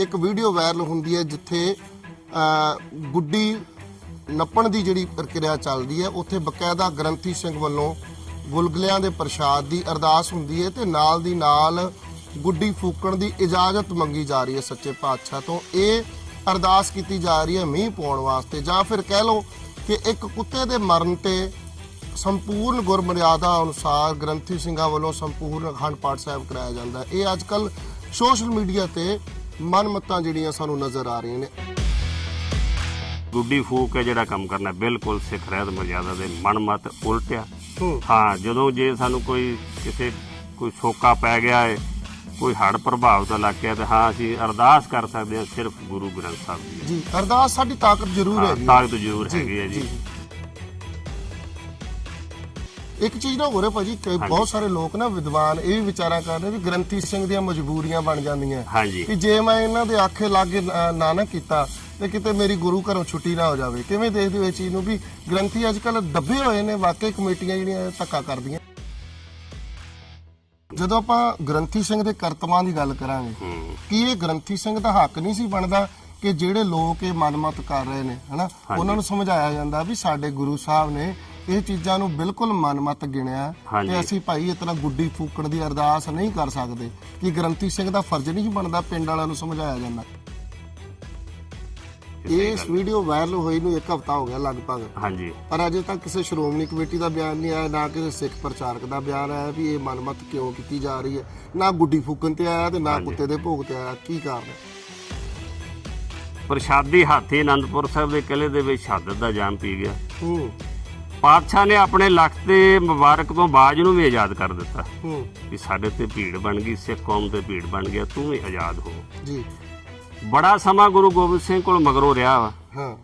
ਇੱਕ video viral ਹੁੰਦੀ ਹੈ ਜਿੱਥੇ ਗੁੱਡੀ ਨੱਪਣ ਦੀ ਜਿਹੜੀ ਪ੍ਰਕਿਰਿਆ ਚੱਲਦੀ ਹੈ, ਉੱਥੇ ਬਕਾਇਦਾ ਗ੍ਰੰਥੀ ਸਿੰਘ ਵੱਲੋਂ ਗੁਲਗੁਲਿਆਂ ਦੇ ਪ੍ਰਸ਼ਾਦ ਦੀ ਅਰਦਾਸ ਹੁੰਦੀ ਹੈ ਤੇ ਨਾਲ ਦੀ ਨਾਲ ਗੁੱਡੀ ਫੂਕਣ ਦੀ ਇਜਾਜ਼ਤ ਮੰਗੀ ਜਾ ਰਹੀ ਹੈ ਸੱਚੇ ਪਾਤਸ਼ਾਹ ਤੋਂ। ਇਹ ਅਰਦਾਸ ਕੀਤੀ ਜਾ ਰਹੀ ਹੈ ਮੀਂਹ ਪਾਉਣ ਵਾਸਤੇ ਜਾਂ ਫਿਰ ਕਹਿ ਲਓ ਕਿ ਇੱਕ ਕੁੱਤੇ ਦੇ ਮਰਨ ਤੇ ਸੰਪੂਰਨ ਗੁਰਮਰਿਆਦਾ ਅਨੁਸਾਰ ਗ੍ਰੰਥੀ ਸਿੰਘਾਂ ਵੱਲੋਂ ਸੰਪੂਰਨ ਅਖੰਡ ਪਾਠ ਸਾਹਿਬ ਕਰਾਇਆ ਜਾਂਦਾ ਇਹ ਅੱਜ ਕੱਲ ਸੋਸ਼ਲ ਮੀਡੀਆ ਤੇ ਮਨਮਤਾਂ ਜਿਹੜੀਆਂ ਸਾਨੂੰ ਨਜ਼ਰ ਆ ਰਹੀਆਂ ਨੇ। ਗੁੱਡੀ ਫੂਕ ਕੇ ਜਿਹੜਾ ਕੰਮ ਕਰਨਾ ਬਿਲਕੁਲ ਸਿੱਖ ਰਹਿਤ ਮਰਜ਼ਾਦਾ ਦੇ ਮਨਮਤ ਉਲਟਿਆ। ਹੂੰ। ਹਾਂ ਜਦੋਂ ਜੇ ਸਾਨੂੰ ਕੋਈ ਕਿਸੇ ਕੋਈ ਸੋਕਾ ਪੈ ਗਿਆ ਹੈ ਕੋਈ ਹੜ ਪ੍ਰਭਾਵਿਤ ਇਲਾਕੇ ਹੈ ਤੇ ਹਾਂ ਅਸੀਂ ਅਰਦਾਸ ਕਰ ਸਕਦੇ ਹਾਂ ਸਿਰਫ ਗੁਰੂ ਗ੍ਰੰਥ ਸਾਹਿਬ ਦੀ। ਜੀ ਅਰਦਾਸ ਸਾਡੀ ਤਾਕਤ ਜ਼ਰੂਰ ਹਾਂ, ਹੈ। ਤਾਕਤ ਜ਼ਰੂਰ ਹੈਗੀ ਹੈ ਜੀ। ਇੱਕ ਚੀਜ਼ ਨਾ ਹੋ ਰਿਹਾ ਭਾਜੀ ਬਹੁਤ ਸਾਰੇ ਲੋਕ ਨਾ ਵਿਦਵਾਨ ਇਹ ਵੀ ਵਿਚਾਰਾ ਕਰਦੇ ਵੀ ਗ੍ਰੰਥੀ ਸਿੰਘ ਦੀਆਂ ਮਜਬੂਰੀਆਂ ਬਣ ਜਾਂਦੀਆਂ ਹਾਂਜੀ। ਕਿ ਜੇ ਮੈਂ ਇਹਨਾਂ ਦੇ ਆਖੇ ਲਾਗੇ ਨਾ- ਕੀਤਾ ਤੇ ਕਿਤੇ ਮੇਰੀ ਗੁਰੂ ਘਰੋਂ ਛੁੱਟੀ ਨਾ ਹੋ ਜਾਵੇ। ਕਿਵੇਂ ਦੇਖਦੇ ਹੋ ਇਹ ਚੀਜ਼ ਨੂੰ ਵੀ ਗ੍ਰੰਥੀ ਅੱਜ ਕੱਲ ਦੱਬੇ ਹੋਏ ਨੇ ਵਾਕਈ ਕਮੇਟੀਆਂ ਜਿਹੜੀਆਂ ਧੱਕਾ ਕਰਦੀਆਂ। ਜਦੋਂ ਆਪਾਂ ਗ੍ਰੰਥੀ ਸਿੰਘ ਦੇ ਕਰਤਵਾਂ ਦੀ ਗੱਲ ਕਰਾਂਗੇ ਕੀ ਇਹ ਗ੍ਰੰਥੀ ਸਿੰਘ ਦਾ ਹੱਕ ਨਹੀਂ ਸੀ ਬਣਦਾ ਕਿ ਜਿਹੜੇ ਲੋਕ ਇਹ ਮਨਮਤ ਕਰ ਰਹੇ ਨੇ ਹਨਾ? ਉਹਨਾਂ ਨੂੰ ਸਮਝਾਇਆ ਜਾਂਦਾ ਵੀ ਸਾਡੇ ਗੁਰੂ ਸਾਹਿਬ ਨੇ ਇਹ ਚੀਜ਼ਾਂ ਨੂੰ ਬਿਲਕੁਲ ਮਨਮਤ ਗਿਣਿਆ ਹਾਂਜੀ। ਤੇ ਅਸੀਂ ਭਾਈ ਇਤਨਾ ਗੁੱਡੀ ਫੂਕਣ ਦੀ ਅਰਦਾਸ ਨਹੀਂ ਕਰ ਸਕਦੇ ਕਿ ਗ੍ਰੰਥੀ ਸਿੰਘ ਦਾ ਫਰਜ਼ ਨਹੀਂ ਬਣਦਾ ਪਿੰਡ ਵਾਲਿਆਂ ਨੂੰ ਸਮਝਾਇਆ ਜਾਂਦਾ। ਇਸ ਵੀਡੀਓ ਵਾਇਰਲ ਹੋਈ ਨੂੰ ਇੱਕ ਹਫ਼ਤਾ ਹੋ ਗਿਆ ਲਗਭਗ। ਹਾਂਜੀ। ਪਰ ਅਜੇ ਤੱਕ ਕਿਸੇ ਸ਼੍ਰੋਮਣੀ ਕਮੇਟੀ ਦਾ ਬਿਆਨ ਨਹੀਂ ਆਇਆ ਨਾ ਕਿਸੇ ਸਿੱਖ ਪ੍ਰਚਾਰਕ ਦਾ ਬਿਆਨ ਆਇਆ ਵੀ ਇਹ ਮਨਮਤ ਕਿਉਂ ਕੀਤੀ ਜਾ ਰਹੀ ਹੈ। ਨਾ ਗੁੱਡੀ ਫੂਕਣ ਤੇ ਆਇਆ ਤੇ ਨਾ ਕੁੱਤੇ ਦੇ ਭੋਗ ਤੇ ਆਇਆ। ਕੀ ਕਾਰਨ ਹੈ? ਪ੍ਰਸ਼ਾਦੀ ਹਾਥੀ ਆਨੰਦਪੁਰ ਸਾਹਿਬ ਦੇ ਕਿਲੇ ਦੇ ਵਿੱਚ ਸ਼ਹਾਦਤ ਦਾ ਜਾਮ ਪੀ ਗਿਆ। ਹੂੰ। ਪਾਤਸ਼ਾਹ ਨੇ ਆਪਣੇ ਲਖਤ ਤੇ ਮੁਬਾਰਕ ਤੋਂ ਬਾਜ ਨੂੰ ਵੀ ਆਜ਼ਾਦ ਕਰ ਦਿੱਤਾ। ਹੂੰ। ਕਿ ਸਾਡੇ ਤੇ ਭੀੜ ਬਣ ਗਈ ਸਿੱਖ ਕੌਮ ਤੇ ਭੀੜ ਬਣ ਗਿਆ ਤੂੰ ਵੀ ਆਜ਼ਾਦ ਹੋ। ਜੀ। ਬੜਾ ਸਮਾਂ ਗੁਰੂ ਗੋਬਿੰਦ ਸਿੰਘ ਕੋਲ ਮਗਰੋਂ ਰਿਹਾ ਵਾ। ਹਾਂ।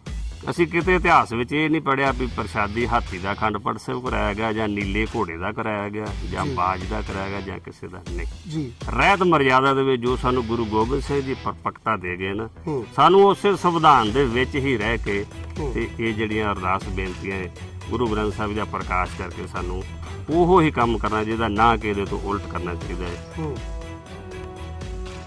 ਅਸੀਂ ਕਿਤੇ ਇਤਿਹਾਸ ਵਿੱਚ ਇਹ ਨਹੀਂ ਪੜਿਆ ਵੀ ਪ੍ਰਸ਼ਾਦੀ ਹਾਥੀ ਦਾ ਅਖੰਡ ਪਾਠ ਸਾਹਿਬ ਕਰਾਇਆ ਗਿਆ ਜਾਂ ਨੀਲੇ ਘੋੜੇ ਦਾ ਕਰਾਇਆ ਗਿਆ ਜਾਂ ਬਾਜ ਦਾ ਕਰਾਇਆ ਗਿਆ ਜਾਂ ਕਿਸੇ ਦਾ ਨਹੀਂ। ਜੀ। ਰਹਿਤ ਮਰਜ਼ਾਦਾ ਦੇ ਵਿੱਚ ਜੋ ਸਾਨੂੰ ਗੁਰੂ ਗੋਬਿੰਦ ਸਿੰਘ ਜੀ ਪਰਪਕਤਾ ਦੇ ਗਏ ਨਾ ਸਾਨੂੰ ਉਸੇ ਸੰਵਿਧਾਨ ਦੇ ਵਿੱਚ ਹੀ ਰਹਿ ਕੇ। ਤੇ ਇਹ ਜਿਹੜੀਆਂ ਅਰਦਾਸ ਬੇਨਤੀਆਂ ਗੁਰੂ ਗ੍ਰੰਥ ਸਾਹਿਬ ਦਾ ਪ੍ਰਕਾਸ਼ ਕਰਕੇ ਸਾਨੂੰ ਉਹੋ ਹੀ ਕੰਮ ਕਰਨਾ ਜਿਹਦਾ ਨਾ ਕਿ ਇਹਦੇ ਤੋਂ ਉਲਟ ਕਰਨਾ ਚਾਹੀਦਾ ਹੈ।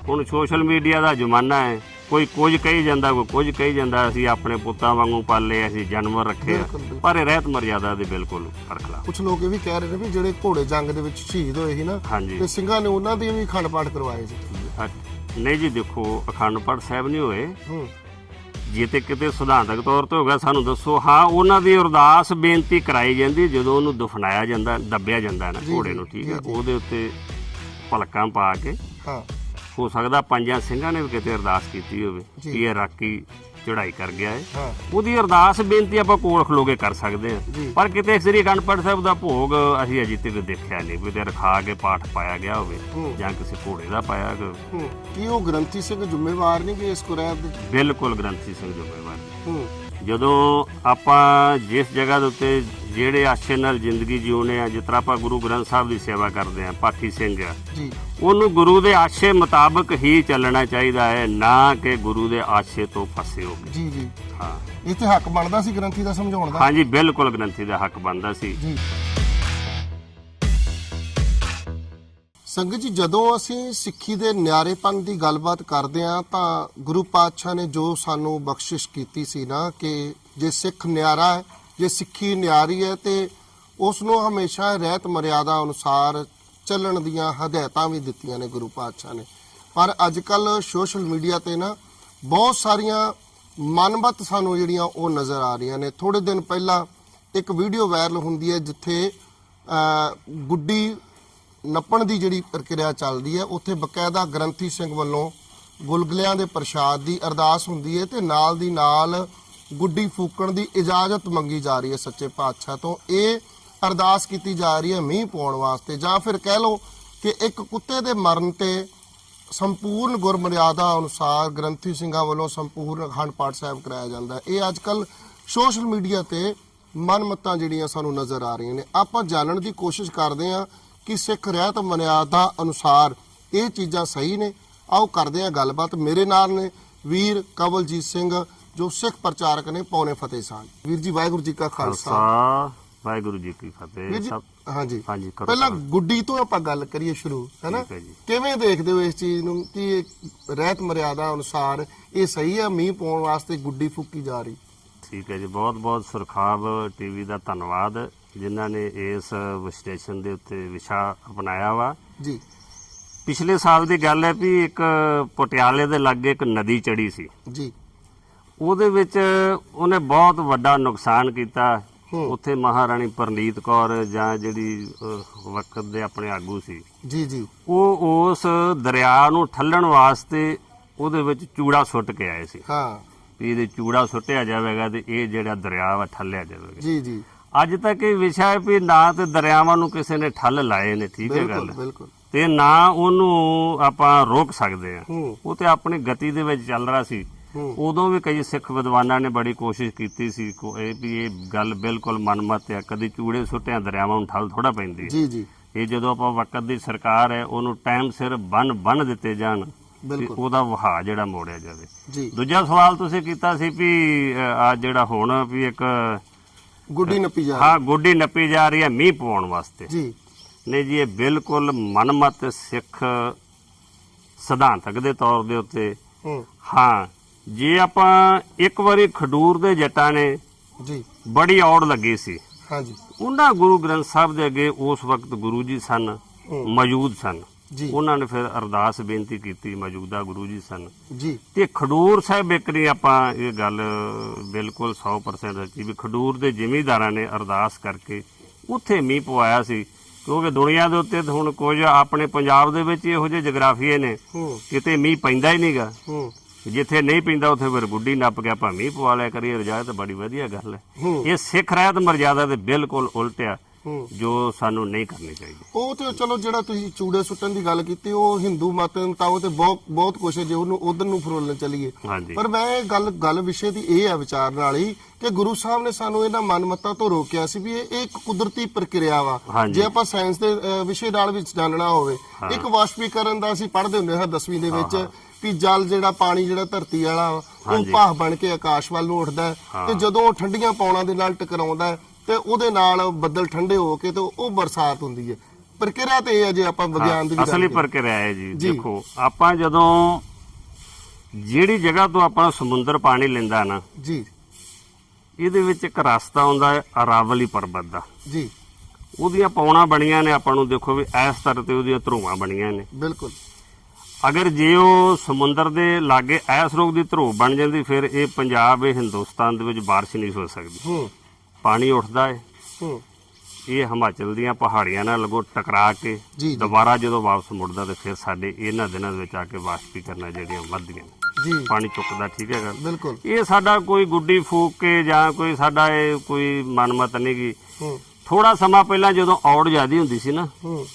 ਹੁਣ ਸੋਸ਼ਲ ਮੀਡੀਆ ਦਾ ਜ਼ਮਾਨਾ ਹੈ ਕੋਈ ਕੁਝ ਕਹੀ ਜਾਂਦਾ ਕੋਈ ਕੁਝ ਕਹੀ ਜਾਂਦਾ ਅਸੀਂ ਆਪਣੇ ਪੁੱਤਾਂ ਵਾਂਗੂ ਪਾਲੇ ਅਸੀਂ ਜਾਨਵਰ ਰੱਖੇ ਆ। ਪਰ ਇਹ ਰਹਿਤ ਮਰਜ਼ਾਦਾ ਦੇ ਬਿਲਕੁਲ ਫ਼ਰਕ ਕੁਝ ਲੋਕ ਇਹ ਵੀ ਕਹਿ ਰਹੇ ਨੇ ਵੀ ਜਿਹੜੇ ਘੋੜੇ ਜੰਗ ਦੇ ਵਿੱਚ ਸ਼ਹੀਦ ਹੋਏ ਸੀ ਨਾ ਹਾਂਜੀ। ਤੇ ਸਿੰਘਾਂ ਨੇ ਉਹਨਾਂ ਦੀ ਵੀ ਖੰਡ ਪਾਠ ਕਰਵਾਏ ਸੀ। ਨਹੀਂ ਜੀ ਦੇਖੋ ਅਖੰਡ ਪਾਠ ਸਾਹਿਬ ਨਹੀਂ ਹੋਏ। ਹੂੰ। ਜੇ ਤੇ ਕਿਤੇ ਸਿਧਾਂਤਕ ਤੌਰ ਤੇ ਹੋ ਗਿਆ ਸਾਨੂੰ ਦੱਸੋ ਹਾਂ ਉਹਨਾਂ ਦੀ ਅਰਦਾਸ ਬੇਨਤੀ ਕਰਾਈ ਜਾਂਦੀ ਜਦੋਂ ਉਹਨੂੰ ਦਫਨਾਇਆ ਜਾਂਦਾ ਦੱਬਿਆ ਜਾਂਦਾ ਨਾ ਘੋੜੇ ਨੂੰ ਠੀਕ ਹੈ। ਉਹਦੇ ਉੱਤੇ ਪਲਕਾਂ ਪਾ ਕੇ ਹਾਂ ਹੋ ਸਕਦਾ ਪੰਜਾਂ ਸਿੰਘਾਂ ਨੇ ਵੀ ਕਿਤੇ ਅਰਦਾਸ ਕੀਤੀ ਹੋਵੇ। ਕਿ ਇਹ ਰਾਕੀ ਚੜ੍ਹਾਈ ਕਰ ਗਿਆ ਹੈ। ਉਹਦੀ ਅਰਦਾਸ ਬੇਨਤੀ ਆਪਾਂ ਕੋਲ ਖਲੋਗੇ ਕਰ ਸਕਦੇ। ਹਾਂ। ਪਰ ਕਿਤੇ ਸ੍ਰੀ ਅਖੰਡ ਪਾਠ ਸਾਹਿਬ ਦਾ ਭੋਗ ਅਸੀਂ ਅਜੇ ਤੱਕ ਦੇਖਿਆ ਨਹੀਂ ਵੀ ਤੇ ਰਖਾ ਕੇ ਪਾਠ ਪਾਇਆ ਗਿਆ ਹੋਵੇ। ਜਾਂ ਕਿਸੇ ਘੋੜੇ ਦਾ ਪਾਇਆ ਗਿਆ ਹੂੰ। ਕੀ ਉਹ ਗ੍ਰੰਥੀ ਸਿੰਘ ਜ਼ਿੰਮੇਵਾਰ ਨਹੀਂ ਕਿ ਇਸ ਕੁਰੈਬ ਦੇ? ਬਿਲਕੁਲ ਗ੍ਰੰਥੀ ਸਿੰਘ ਜ਼ਿੰਮੇਵਾਰ ਜਦੋਂ ਆਪਾਂ ਜਿਸ ਜਗ੍ਹਾ ਦੇ ਉੱਤੇ ਜਿਹੜੇ ਆਸ਼ੇ ਨਾਲ ਜ਼ਿੰਦਗੀ ਜਿਉਨੇ ਆ ਜਿਸ ਤਰ੍ਹਾਂ ਆਪਾਂ ਗੁਰੂ ਗ੍ਰੰਥ ਸਾਹਿਬ ਦੀ ਸੇਵਾ ਕਰਦੇ ਆ ਪਾਠੀ ਸਿੰਘ। ਆ ਜੀ। ਉਹਨੂੰ ਗੁਰੂ ਦੇ ਆਸ਼ੇ ਮੁਤਾਬਕ ਹੀ ਚੱਲਣਾ ਚਾਹੀਦਾ ਹੈ ਨਾ ਕਿ ਗੁਰੂ ਦੇ ਆਸ਼ੇ ਤੋਂ ਫਸੇ ਹੋ ਕੇ। ਜੀ ਜੀ। ਹਾਂ। ਇਹ ਤੇ ਹੱਕ ਬਣਦਾ ਸੀ ਗ੍ਰੰਥੀ ਦਾ ਸਮਝਾਉਣ ਦਾ? ਹਾਂਜੀ ਬਿਲਕੁਲ ਗ੍ਰੰਥੀ ਦਾ ਹੱਕ ਬਣਦਾ ਸੀ। ਜੀ। ਸੰਗਤ ਜੀ ਜਦੋਂ ਅਸੀਂ ਸਿੱਖੀ ਦੇ ਨਿਆਰੇਪਨ ਦੀ ਗੱਲਬਾਤ ਕਰਦੇ ਹਾਂ ਤਾਂ ਗੁਰੂ ਪਾਤਸ਼ਾਹ ਨੇ ਜੋ ਸਾਨੂੰ ਬਖਸ਼ਿਸ਼ ਕੀਤੀ ਸੀ ਨਾ ਕਿ ਜੇ ਸਿੱਖ ਨਿਆਰਾ ਹੈ ਜੇ ਸਿੱਖੀ ਨਿਆਰੀ ਹੈ ਤੇ ਉਸ ਨੂੰ ਹਮੇਸ਼ਾ ਰਹਿਤ ਮਰਿਆਦਾ ਅਨੁਸਾਰ ਚੱਲਣ ਦੀਆਂ ਹਦਾਇਤਾਂ ਵੀ ਦਿੱਤੀਆਂ ਨੇ ਗੁਰੂ ਪਾਤਸ਼ਾਹ ਨੇ। ਪਰ ਅੱਜ ਕੱਲ ਸੋਸ਼ਲ ਮੀਡੀਆ ਤੇ ਨਾ ਬਹੁਤ ਸਾਰੀਆਂ ਮਨਮਤ ਸਾਨੂੰ ਜਿਹੜੀਆਂ ਉਹ ਨਜ਼ਰ ਆ ਰਹੀਆਂ ਨੇ। ਥੋੜੇ ਦਿਨ ਪਹਿਲਾਂ ਇੱਕ ਵੀਡੀਓ ਵਾਇਰਲ ਹੁੰਦੀ ਹੈ ਜਿੱਥੇ ਗੁੱਡੀ ਨੱਪਣ ਦੀ ਜਿਹੜੀ ਪ੍ਰਕਿਰਿਆ ਚੱਲਦੀ ਹੈ, ਉੱਥੇ ਬਕਾਇਦਾ ਗ੍ਰੰਥੀ ਸਿੰਘ ਵੱਲੋਂ ਗੁਲਗੁਲਿਆਂ ਦੇ ਪ੍ਰਸ਼ਾਦ ਦੀ ਅਰਦਾਸ ਹੁੰਦੀ ਹੈ ਤੇ ਨਾਲ ਦੀ ਨਾਲ ਗੁੱਡੀ ਫੂਕਣ ਦੀ ਇਜਾਜ਼ਤ ਮੰਗੀ ਜਾ ਰਹੀ ਹੈ ਸੱਚੇ ਪਾਤਸ਼ਾਹ ਤੋਂ। ਇਹ ਅਰਦਾਸ ਕੀਤੀ ਜਾ ਰਹੀ ਹੈ ਮੀਂਹ ਪਾਉਣ ਵਾਸਤੇ। ਜਾਂ ਫਿਰ ਕਹਿ ਲਓ ਕਿ ਇੱਕ ਕੁੱਤੇ ਦੇ ਮਰਨ ਤੇ ਸੰਪੂਰਨ ਗੁਰਮਰਿਆਦਾ ਅਨੁਸਾਰ ਗ੍ਰੰਥੀ ਸਿੰਘਾਂ ਵੱਲੋਂ ਸੰਪੂਰਨ ਅਖੰਡ ਪਾਠ ਸਾਹਿਬ ਕਰਾਇਆ ਜਾਂਦਾ ਹੈ। ਇਹ ਅੱਜ ਕੱਲ ਸੋਸ਼ਲ ਮੀਡੀਆ ਤੇ ਮਨਮਤਾਂ ਜਿਹੜੀਆਂ ਸਾਨੂੰ ਨਜ਼ਰ ਆ ਰਹੀਆਂ ਨੇ। ਆਪਾਂ ਜਾਣਨ ਦੀ ਕੋਸ਼ਿਸ਼ ਕਰਦੇ ਹਾਂ ਕਿ ਸਿੱਖ ਰਹਿਤ ਮਰਿਆਦਾ ਅਨੁਸਾਰ ਇਹ ਚੀਜ਼ਾਂ ਸਹੀ ਨੇ। ਆਓ ਕਰਦੇ ਹਾਂ ਗੱਲਬਾਤ। ਮੇਰੇ ਨਾਲ ਨੇ ਵੀਰ ਕਵਲਜੀਤ ਸਿੰਘ ਜੋ ਸਿੱਖ ਪ੍ਰਚਾਰਕ ਨੇ ਪੌਣੇ ਫਤਿਹ ਸਾਂਝ। ਵੀਰ ਜੀ ਵਾਹਿਗੁਰੂ ਜੀ ਕਾ ਖਾਲਸਾ। ਵਾਹਿਗੁਰੂ ਜੀ ਕੀ ਫਤਿਹ। ਸਭ ਹਾਂਜੀ। ਹਾਂਜੀ ਪਹਿਲਾਂ। ਗੁੱਡੀ ਤੋਂ ਆਪਾਂ ਗੱਲ ਕਰੀਏ ਸ਼ੁਰੂ ਹੈਨਾ। ਕਿਵੇਂ ਦੇਖਦੇ ਹੋ ਇਸ ਚੀਜ਼ ਨੂੰ ਕਿ ਰਹਿਤ ਮਰਿਆਦਾ ਅਨੁਸਾਰ ਇਹ ਸਹੀ ਹੈ ਮੀਂਹ ਪਾਉਣ ਵਾਸਤੇ ਗੁੱਡੀ ਫੂਕੀ ਜਾ ਰਹੀ? ਠੀਕ ਹੈ ਜੀ ਬਹੁਤ ਬਹੁਤ ਸੁਰਖਾਬ ਟੀਵੀ ਦਾ ਧੰਨਵਾਦ ਜਿਨ੍ਹਾਂ ਨੇ ਇਸ ਵਿਸ਼ਲੇਸ਼ਣ ਦੇ ਉੱਤੇ ਵਿਸ਼ਾ ਅਪਣਾਇਆ ਵਾ। ਜੀ। ਪਿਛਲੇ ਸਾਲ ਦੀ ਗੱਲ ਹੈ ਵੀ ਇੱਕ ਪਟਿਆਲੇ ਦੇ ਲਾਗੇ ਇੱਕ ਨਦੀ ਚੜੀ ਸੀ। ਜੀ। ਉਹਦੇ ਵਿੱਚ ਉਹਨੇ ਬਹੁਤ ਵੱਡਾ ਨੁਕਸਾਨ ਕੀਤਾ। ਉੱਥੇ ਮਹਾਰਾਣੀ ਪਰਨੀਤ ਕੌਰ ਜਾਂ ਜਿਹੜੀ ਵਕਤ ਦੇ ਆਪਣੇ ਆਗੂ ਸੀ। ਜੀ ਜੀ। ਉਹ ਉਸ ਦਰਿਆ ਨੂੰ ਠੱਲਣ ਵਾਸਤੇ ਉਹਦੇ ਵਿੱਚ ਚੂੜਾ ਸੁੱਟ ਕੇ ਆਏ ਸੀ। ਹਾਂ। ਵੀ ਇਹਦੇ ਚੂੜਾ ਸੁੱਟਿਆ ਜਾਵੇਗਾ ਤੇ ਇਹ ਜਿਹੜਾ ਦਰਿਆ ਵਾ ਠੱਲਿਆ ਜਾਵੇਗਾ। ਜੀ ਜੀ। ਅੱਜ ਤੱਕ ਇਹ ਵਿਸ਼ਾ ਹੈ ਵੀ ਨਾ ਤੇ ਦਰਿਆਵਾਂ ਨੂੰ ਕਿਸੇ ਨੇ ਠੱਲ ਲਾਏ ਨੇ ਠੀਕ ਹੈ ਗੱਲ। ਬਿਲਕੁਲ ਤੇ ਨਾ ਉਹਨੂੰ ਆਪਾਂ ਰੋਕ ਸਕਦੇ ਆ ਹੂੰ। ਉਹ ਤੇ ਆਪਣੀ ਗਤੀ ਦੇ ਵਿੱਚ ਚੱਲ ਰਿਹਾ ਸੀ। ਉਦੋਂ ਵੀ ਕਈ ਸਿੱਖ ਵਿਦਵਾਨਾਂ ਨੇ ਬੜੀ ਕੋਸ਼ਿਸ਼ ਕੀਤੀ ਸੀ ਕੋ- ਇਹ ਵੀ ਇਹ ਗੱਲ ਬਿਲਕੁਲ ਮਨਮਤ ਹੈ ਕਦੀ ਚੂੜੇ ਸੁੱਟਿਆਂ ਦਰਿਆਵਾਂ ਨੂੰ ਠੱਲ ਥੋੜਾ ਪੈਂਦੀ ਹੈ। ਜੀ ਜੀ। ਇਹ ਜਦੋਂ ਆਪਾਂ ਵਕਤ ਦੀ ਸਰਕਾਰ ਹੈ ਉਹਨੂੰ ਟਾਈਮ ਸਿਰ ਬੰਨ ਬੰਨ ਦਿੱਤੇ ਜਾਣ ਤੇ ਬਿਲਕੁਲ। ਉਹਦਾ ਵਹਾ ਜਿਹੜਾ ਮੋੜਿਆ ਜਾਵੇ। ਜੀ। ਦੂਜਾ ਸਵਾਲ ਤੁਸੀਂ ਕੀਤਾ ਸੀ ਵੀ ਆ ਜਿਹੜਾ ਹੁਣ ਵੀ ਇੱਕ ਗੁੱਡੀ ਨੱਪੀ ਜਾ ਹਾਂ ਗੋਡੀ ਨੱਪੀ ਜਾ ਰਹੀ ਹੈ ਮੀਂਹ ਪਵਾਉਣ ਵਾਸਤੇ। ਜੀ। ਨਹੀਂ ਜੀ ਇਹ ਬਿਲਕੁਲ ਮਨਮਤ ਸਿੱਖ ਸਿਧਾਂਤਕ ਦੇ ਤੌਰ ਦੇ ਉੱਤੇ ਹੂੰ। ਹਾਂ ਜੇ ਆਪਾਂ ਇੱਕ ਵਾਰੀ ਖਡੂਰ ਦੇ ਜੱਟਾਂ ਨੇ ਜੀ। ਬੜੀ ਔੜ ਲੱਗੀ ਸੀ। ਹਾਂਜੀ। ਉਹਨਾਂ ਗੁਰੂ ਗ੍ਰੰਥ ਸਾਹਿਬ ਦੇ ਅੱਗੇ ਉਸ ਵਕਤ ਗੁਰੂ ਜੀ ਸਨ ਮੌਜੂਦ ਸਨ। ਜੀ। ਉਹਨਾਂ ਨੇ ਫਿਰ ਅਰਦਾਸ ਬੇਨਤੀ ਕੀਤੀ ਮੌਜੂਦਾ ਗੁਰੂ ਜੀ ਸਨ। ਜੀ। ਤੇ ਖਡੂਰ ਸਾਹਿਬ ਇੱਕ ਆਪਾਂ ਇਹ ਗੱਲ ਬਿਲਕੁਲ 100% ਸੱਚੀ ਵੀ ਖਡੂਰ ਦੇ ਜ਼ਿਮੀਂਦਾਰਾਂ ਨੇ ਅਰਦਾਸ ਕਰਕੇ ਉੱਥੇ ਮੀਂਹ ਪਵਾਇਆ ਸੀ। ਕਿਉਂਕਿ ਦੁਨੀਆ ਦੇ ਉੱਤੇ ਹੁਣ ਕੁਝ ਆਪਣੇ ਪੰਜਾਬ ਦੇ ਵਿੱਚ ਇਹੋ ਜਿਹੇ ਜਗਰਾਫੀਏ ਨੇ। ਕਿਤੇ ਮੀਂਹ ਪੈਂਦਾ ਹੀ ਨਹੀਂਗਾ ਹੂੰ। ਜਿੱਥੇ ਨਹੀਂ ਪੈਂਦਾ ਉੱਥੇ ਫਿਰ ਗੁੱਡੀ ਨੱਪ ਕੇ ਮੀਂਹ ਪਵਾ ਲਿਆ ਕਰੀਏ ਰਜਾਇਤ ਬੜੀ ਵਧੀਆ ਗੱਲ ਹੈ। ਹੂੰ। ਇਹ ਸਿੱਖ ਰਹਿਤ ਮਰਜ਼ਾਦਾ ਦੇ ਬਿਲਕੁਲ ਉਲਟਿਆ ਹੂੰ। ਜੋ ਸਾਨੂੰ ਨਹੀਂ ਕਰਨੀ ਚਾਹੀਦੀ। ਉਹ ਤੇ ਚਲੋ ਜਿਹੜਾ ਤੁਸੀਂ ਚੂੜੇ ਸੁੱਟਣ ਦੀ ਗੱਲ ਕੀਤੀ ਉਹ ਹਿੰਦੂ ਮਤ ਮੁਤਾਬਕ ਤੇ ਬਹੁਤ ਬਹੁਤ ਕੁਛ ਹੈ ਜੇ ਉਹਨੂੰ ਉਧਰ ਨੂੰ ਫਰੋਲਣ ਚੱਲੀਏ। ਪਰ ਮੈਂ ਇਹ ਗੱਲ ਗੱਲ ਵਿਸ਼ੇ ਦੀ ਇਹ ਹੈ ਵਿਚਾਰਨ ਵਾਲੀ ਕਿ ਗੁਰੂ ਸਾਹਿਬ ਨੇ ਸਾਨੂੰ ਇਹਨਾਂ ਮਨਮਤਾਂ ਤੋਂ ਰੋਕਿਆ ਸੀ ਵੀ ਇਹ ਇੱਕ ਕੁਦਰਤੀ ਪ੍ਰਕਿਰਿਆ ਵਾ। ਜੇ ਆਪਾਂ ਸਾਇੰਸ ਦੇ ਵਿਸ਼ੇ ਨਾਲ ਵਿੱਚ ਜਾਣਨਾ ਹੋਵੇ ਇੱਕ ਵਾਸ਼ਪੀਕਰਨ ਦਾ ਅਸੀਂ ਪੜ੍ਹਦੇ ਹੁੰਦੇ ਹਾਂ 10ਵੀਂ ਦੇ ਵਿੱਚ। ਵੀ ਜਲ ਜਿਹੜਾ ਪਾਣੀ ਜਿਹੜਾ ਧਰਤੀ ਵਾਲਾ ਉਹ। ਭਾਹ ਬਣ ਕੇ ਆਕਾਸ਼ ਵੱਲ ਉੱਠਦਾ ਹੈ ਤੇ ਜਦੋਂ ਉਹ ਠੰਡੀਆਂ ਪੌਣਾਂ ਦੇ ਨਾਲ ਟਕਰਾਉਂਦਾ ਤੇ ਉਹਦੇ ਨਾਲ ਬੱਦਲ ਠੰਡੇ ਹੋ ਕੇ ਤੇ ਉਹ ਬਰਸਾਤ ਹੁੰਦੀ ਹੈ। ਪ੍ਰਕਿਰਿਆ ਤੇ ਇਹ ਹੈ ਜੇ ਆਪਾਂ ਵਿਗਿਆਨ ਦੀ ਅਸਲੀ। ਪ੍ਰਕਿਰਿਆ ਹੈ ਜੀ। ਦੇਖੋ ਆਪਾਂ ਜਦੋਂ ਜਿਹੜੀ ਜਗ੍ਹਾ ਤੋਂ ਆਪਾਂ ਸਮੁੰਦਰ ਪਾਣੀ ਲੈਂਦਾ ਨਾ ਜੀ। ਇਹਦੇ ਵਿੱਚ ਇੱਕ ਰਸਤਾ ਆਉਂਦਾ ਹੈ ਅਰਾਵਲੀ ਪਰਬਤ ਦਾ। ਜੀ। ਉਹਦੀਆਂ ਪੌਣਾ ਬਣੀਆਂ ਨੇ ਆਪਾਂ ਨੂੰ ਦੇਖੋ ਵੀ ਇਸ ਤਰ੍ਹਾਂ ਤੇ ਉਹਦੀਆਂ ਧਰੂਆਂ ਬਣੀਆਂ ਨੇ। ਬਿਲਕੁਲ। ਅਗਰ ਜੇ ਉਹ ਸਮੁੰਦਰ ਦੇ ਲਾਗੇ ਐਸ ਰੋਗ ਦੀ ਧਰੋ ਬਣ ਜਾਂਦੀ ਫਿਰ ਇਹ ਪੰਜਾਬ ਇਹ ਹਿੰਦੁਸਤਾਨ ਦੇ ਵਿੱਚ ਬਾਰਿਸ਼ ਨਹੀਂ ਹੋ ਸਕਦੀ। ਹੂੰ। ਪਾਣੀ ਉੱਠਦਾ ਹੈ ਹੂੰ। ਇਹ ਹਿਮਾਚਲ ਦੀਆਂ ਪਹਾੜੀਆਂ ਨਾਲ ਲਗੋ ਟਕਰਾ ਕੇ। ਦੁਬਾਰਾ ਜਦੋਂ ਵਾਪਸ ਮੁੜਦਾ ਤੇ ਫਿਰ ਸਾਡੇ ਇਹਨਾਂ ਦਿਨਾਂ ਦੇ ਵਿੱਚ ਆ ਕੇ ਵਾਸ਼ਪੀਕਰਨਾਂ ਜਿਹੜੀਆਂ ਵੱਧਦੀਆਂ ਜੀ। ਪਾਣੀ ਚੁੱਕਦਾ ਠੀਕ ਹੈ ਗੱਲ? ਬਿਲਕੁਲ। ਇਹ ਸਾਡਾ ਕੋਈ ਗੁੱਡੀ ਫੂਕ ਕੇ ਜਾਂ ਕੋਈ ਸਾਡਾ ਇਹ ਕੋਈ ਮਨਮਤ ਨਹੀਂ ਗੀ। ਹੂੰ। ਥੋੜਾ ਸਮਾਂ ਪਹਿਲਾਂ ਜਦੋਂ ਔੜ ਜ਼ਿਆਦੀ ਹੁੰਦੀ ਸੀ ਨਾ ਹੂੰ।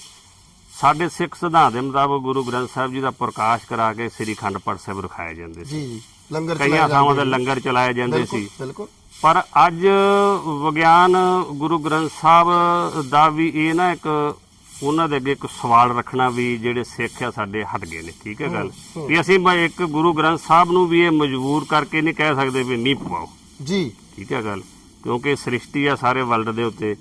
ਸਾਡੇ ਸਿੱਖ ਸਿਧਾਂਤ ਦੇ ਮੁਤਾਬਕ ਗੁਰੂ ਗ੍ਰੰਥ ਸਾਹਿਬ ਜੀ ਦਾ ਪ੍ਰਕਾਸ਼ ਕਰਾ ਕੇ ਸ੍ਰੀ ਅਖੰਡ ਪਾਠ ਸਾਹਿਬ ਰਖਾਏ ਜਾਂਦੇ ਸੀ। ਜੀ ਜੀ ਲੰਗਰ ਕਈਆਂ ਥਾਵਾਂ ਤੇ ਲੰਗਰ ਚਲਾਏ ਜਾਂਦੇ ਸੀ। ਬਿਲਕੁਲ। ਪਰ ਅੱਜ ਵਿਗਿਆਨ ਗੁਰੂ ਗ੍ਰੰਥ ਸਾਹਿਬ ਦਾ ਵੀ ਇਹ ਨਾ ਇੱਕ ਉਹਨਾਂ ਦੇ ਅੱਗੇ ਇੱਕ ਸਵਾਲ ਰੱਖਣਾ ਵੀ ਜਿਹੜੇ ਸਿੱਖ ਆ ਸਾਡੇ ਹਟ ਗਏ ਨੇ ਠੀਕ ਹੈ ਗੱਲ? ਵੀ ਅਸੀਂ ਇੱਕ ਗੁਰੂ ਗ੍ਰੰਥ ਸਾਹਿਬ ਨੂੰ ਵੀ ਇਹ ਮਜਬੂਰ ਕਰਕੇ ਨਹੀਂ ਕਹਿ ਸਕਦੇ ਵੀ ਨਹੀਂ ਪਵਾਓ ਜੀ। ਠੀਕ ਹੈ ਗੱਲ? ਕਿਉਂਕਿ ਸ੍ਰਿਸ਼ਟੀ ਆ ਸਾਰੇ ਵਰਲਡ ਦੇ ਉੱਤੇ।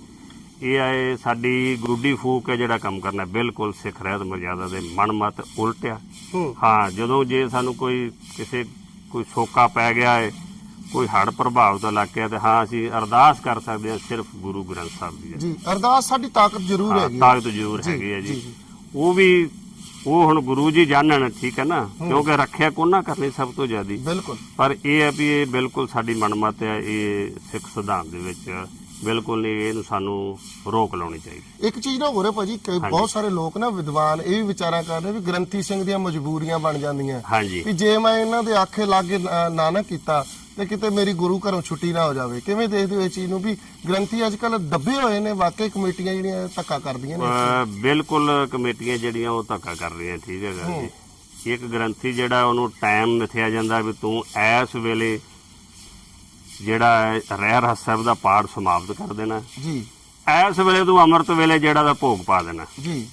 ਇਹ ਆਏ ਸਾਡੀ ਗੁੱਡੀ ਫੂਕ ਹੈ ਜਿਹੜਾ ਕੰਮ ਕਰਨਾ ਬਿਲਕੁਲ ਸਿੱਖ ਰਹਿਤ ਮਰਜ਼ਾਦਾ ਦੇ ਮਨਮਤ ਉਲਟਿਆ ਹੂੰ। ਜਦੋਂ ਜੇ ਸਾਨੂੰ ਕੋਈ ਕਿਸੇ ਕੋਈ ਸੋਕਾ ਪੈ ਗਿਆ ਹੈ ਕੋਈ ਹੜ ਪ੍ਰਭਾਵਿਤ ਇਲਾਕੇ ਹੈ ਤੇ ਹਾਂ ਅਸੀਂ ਅਰਦਾਸ ਕਰ ਸਕਦੇ ਹਾਂ ਸਿਰਫ ਗੁਰੂ ਗ੍ਰੰਥ ਸਾਹਿਬ ਦੀ ਜੀ ਅਰਦਾਸ ਸਾਡੀ ਤਾਕਤ ਜ਼ਰੂਰ ਹਾਂ, ਹੈਗੀ ਹੈ। ਤਾਕਤ ਜ਼ਰੂਰ ਹੈਗੀ ਹੈ ਜੀ। ਉਹ ਵੀ ਉਹ ਹੁਣ ਗੁਰੂ ਜੀ ਜਾਣਨ ਠੀਕ ਹੈ ਨਾ? ਕਿਉਂਕਿ ਰੱਖਿਆ ਕੋਨਾ ਕਰਨੀ ਸਭ ਤੋਂ ਜ਼ਿਆਦੀ। ਬਿਲਕੁਲ। ਪਰ ਇਹ ਹੈ ਵੀ ਇਹ ਬਿਲਕੁਲ ਸਾਡੀ ਮਨਮਤ ਹੈ ਇਹ ਸਿੱਖ ਸਿਧਾਂਤ ਦੇ ਵਿੱਚ ਬਿਲਕੁਲ ਇਹਨੂੰ ਸਾਨੂੰ ਰੋਕ ਲਾਉਣੀ ਚਾਹੀਦੀ। ਇੱਕ ਚੀਜ਼ ਨਾ ਹੋ ਰਿਹਾ ਭਾਜੀ ਕਿ ਬਹੁਤ ਸਾਰੇ ਲੋਕ ਨਾ ਵਿਦਵਾਨ ਇਹ ਵੀ ਵਿਚਾਰਾ ਕਰ ਰਹੇ ਵੀ ਗ੍ਰੰਥੀ ਸਿੰਘ ਦੀਆਂ ਮਜਬੂਰੀਆਂ ਬਣ ਜਾਂਦੀਆਂ। ਹਾਂਜੀ। ਵੀ ਜੇ ਮੈਂ ਇਹਨਾਂ ਦੇ ਆਖੇ ਲਾਗੇ ਨਾ ਨਾ ਨਾ ਕੀਤਾ ਤੇ ਕਿਤੇ ਮੇਰੀ ਗੁਰੂ ਘਰੋਂ ਛੁੱਟੀ ਨਾ ਹੋ ਜਾਵੇ। ਕਿਵੇਂ ਦੇਖਦੇ ਹੋ ਇਹ ਚੀਜ਼ ਨੂੰ ਵੀ ਗ੍ਰੰਥੀ ਅੱਜ ਕੱਲ ਦੱਬੇ ਹੋਏ ਨੇ ਵਾਕਈ ਕਮੇਟੀਆਂ ਜਿਹੜੀਆਂ ਧੱਕਾ ਕਰਦੀਆਂ ਨੇ। ਅਹ ਬਿਲਕੁਲ ਕਮੇਟੀਆਂ ਜਿਹੜੀਆਂ ਉਹ ਧੱਕਾ ਕਰ ਰਹੀਆਂ ਠੀਕ ਹੈ ਗੱਲ ਜੀ। ਇੱਕ ਗ੍ਰੰਥੀ ਜਿਹੜਾ ਉਹਨੂੰ ਟਾਈਮ ਮਿਥਿਆ ਜਾਂਦਾ ਵੀ ਤੂੰ ਐਸ ਵੇਲੇ ਜਿਹੜਾ ਹੈ ਰਹਿ ਰਹਾ ਸਾਹਿਬ ਦਾ ਪਾਠ ਸਮਾਪਤ ਕਰ ਦੇਣਾ। ਜੀ। ਐਸ ਵੇਲੇ ਤੂੰ ਅੰਮ੍ਰਿਤ ਵੇਲੇ ਜਿਹੜਾ ਦਾ ਭੋਗ ਪਾ ਦੇਣਾ। ਜੀ।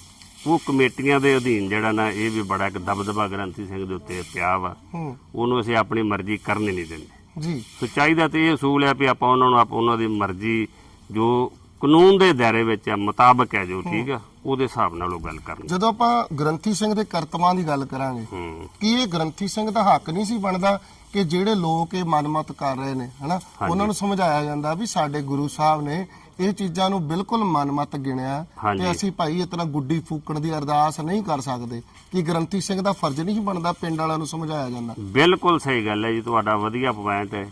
ਉਹ ਕਮੇਟੀਆਂ ਦੇ ਅਧੀਨ ਜਿਹੜਾ ਨਾ ਇਹ ਵੀ ਬੜਾ ਇੱਕ ਦਬਦਬਾ ਗ੍ਰੰਥੀ ਸਿੰਘ ਦੇ ਉੱਤੇ ਪਿਆ ਵਾ। ਹੂੰ। ਉਹਨੂੰ ਅਸੀਂ ਆਪਣੀ ਮਰਜ਼ੀ ਕਰਨ ਹੀ ਨਹੀਂ ਦਿੰਦੇ। ਜੀ। ਸੱਚਾਈ ਦਾ ਤੇ ਇਹ ਅਸੂਲ ਹੈ ਵੀ ਆਪਾਂ ਉਹਨਾਂ ਨੂੰ ਆਪ ਉਹਨਾਂ ਦੀ ਮਰਜ਼ੀ ਜੋ ਕਾਨੂੰਨ ਦੇ ਦਾਇਰੇ ਵਿੱਚ ਆ ਮੁਤਾਬਕ ਹੈ ਜੋ ਠੀਕ ਆ ਉਹਦੇ ਹਿਸਾਬ ਨਾਲ ਉਹ ਗੱਲ ਕਰਨੀ। ਜਦੋਂ ਆਪਾਂ ਗ੍ਰੰਥੀ ਸਿੰਘ ਦੇ ਕਰਤਵਾਂ ਦੀ ਗੱਲ ਕਰਾਂਗੇ ਹੂੰ। ਕੀ ਇਹ ਗ੍ਰੰਥੀ ਸਿੰਘ ਦਾ ਹੱਕ ਨਹੀਂ ਸੀ ਬਣਦਾ ਕਿ ਜਿਹੜੇ ਲੋਕ ਇਹ ਮਨਮਤ ਕਰ ਰਹੇ ਨੇ ਹਨਾ? ਉਹਨਾਂ ਨੂੰ ਸਮਝਾਇਆ ਜਾਂਦਾ ਵੀ ਸਾਡੇ ਗੁਰੂ ਸਾਹਿਬ ਨੇ ਇਹ ਚੀਜ਼ਾਂ ਨੂੰ ਬਿਲਕੁਲ ਮਨਮਤ ਗਿਣਿਆ। ਤੇ ਅਸੀਂ ਭਾਈ ਇਤਨਾ ਗੁੱਡੀ ਫੂਕਣ ਦੀ ਅਰਦਾਸ ਨਹੀਂ ਕਰ ਸਕਦੇ। ਕਿ ਗ੍ਰੰਥੀ ਸਿੰਘ ਦਾ ਫਰਜ਼ ਨਹੀਂ ਬਣਦਾ ਪਿੰਡ ਵਾਲਿਆਂ ਨੂੰ ਸਮਝਾਇਆ ਜਾਂਦਾ? ਬਿਲਕੁਲ ਸਹੀ ਗੱਲ ਹੈ ਜੀ ਤੁਹਾਡਾ ਵਧੀਆ ਪੁਆਇੰਟ ਹੈ।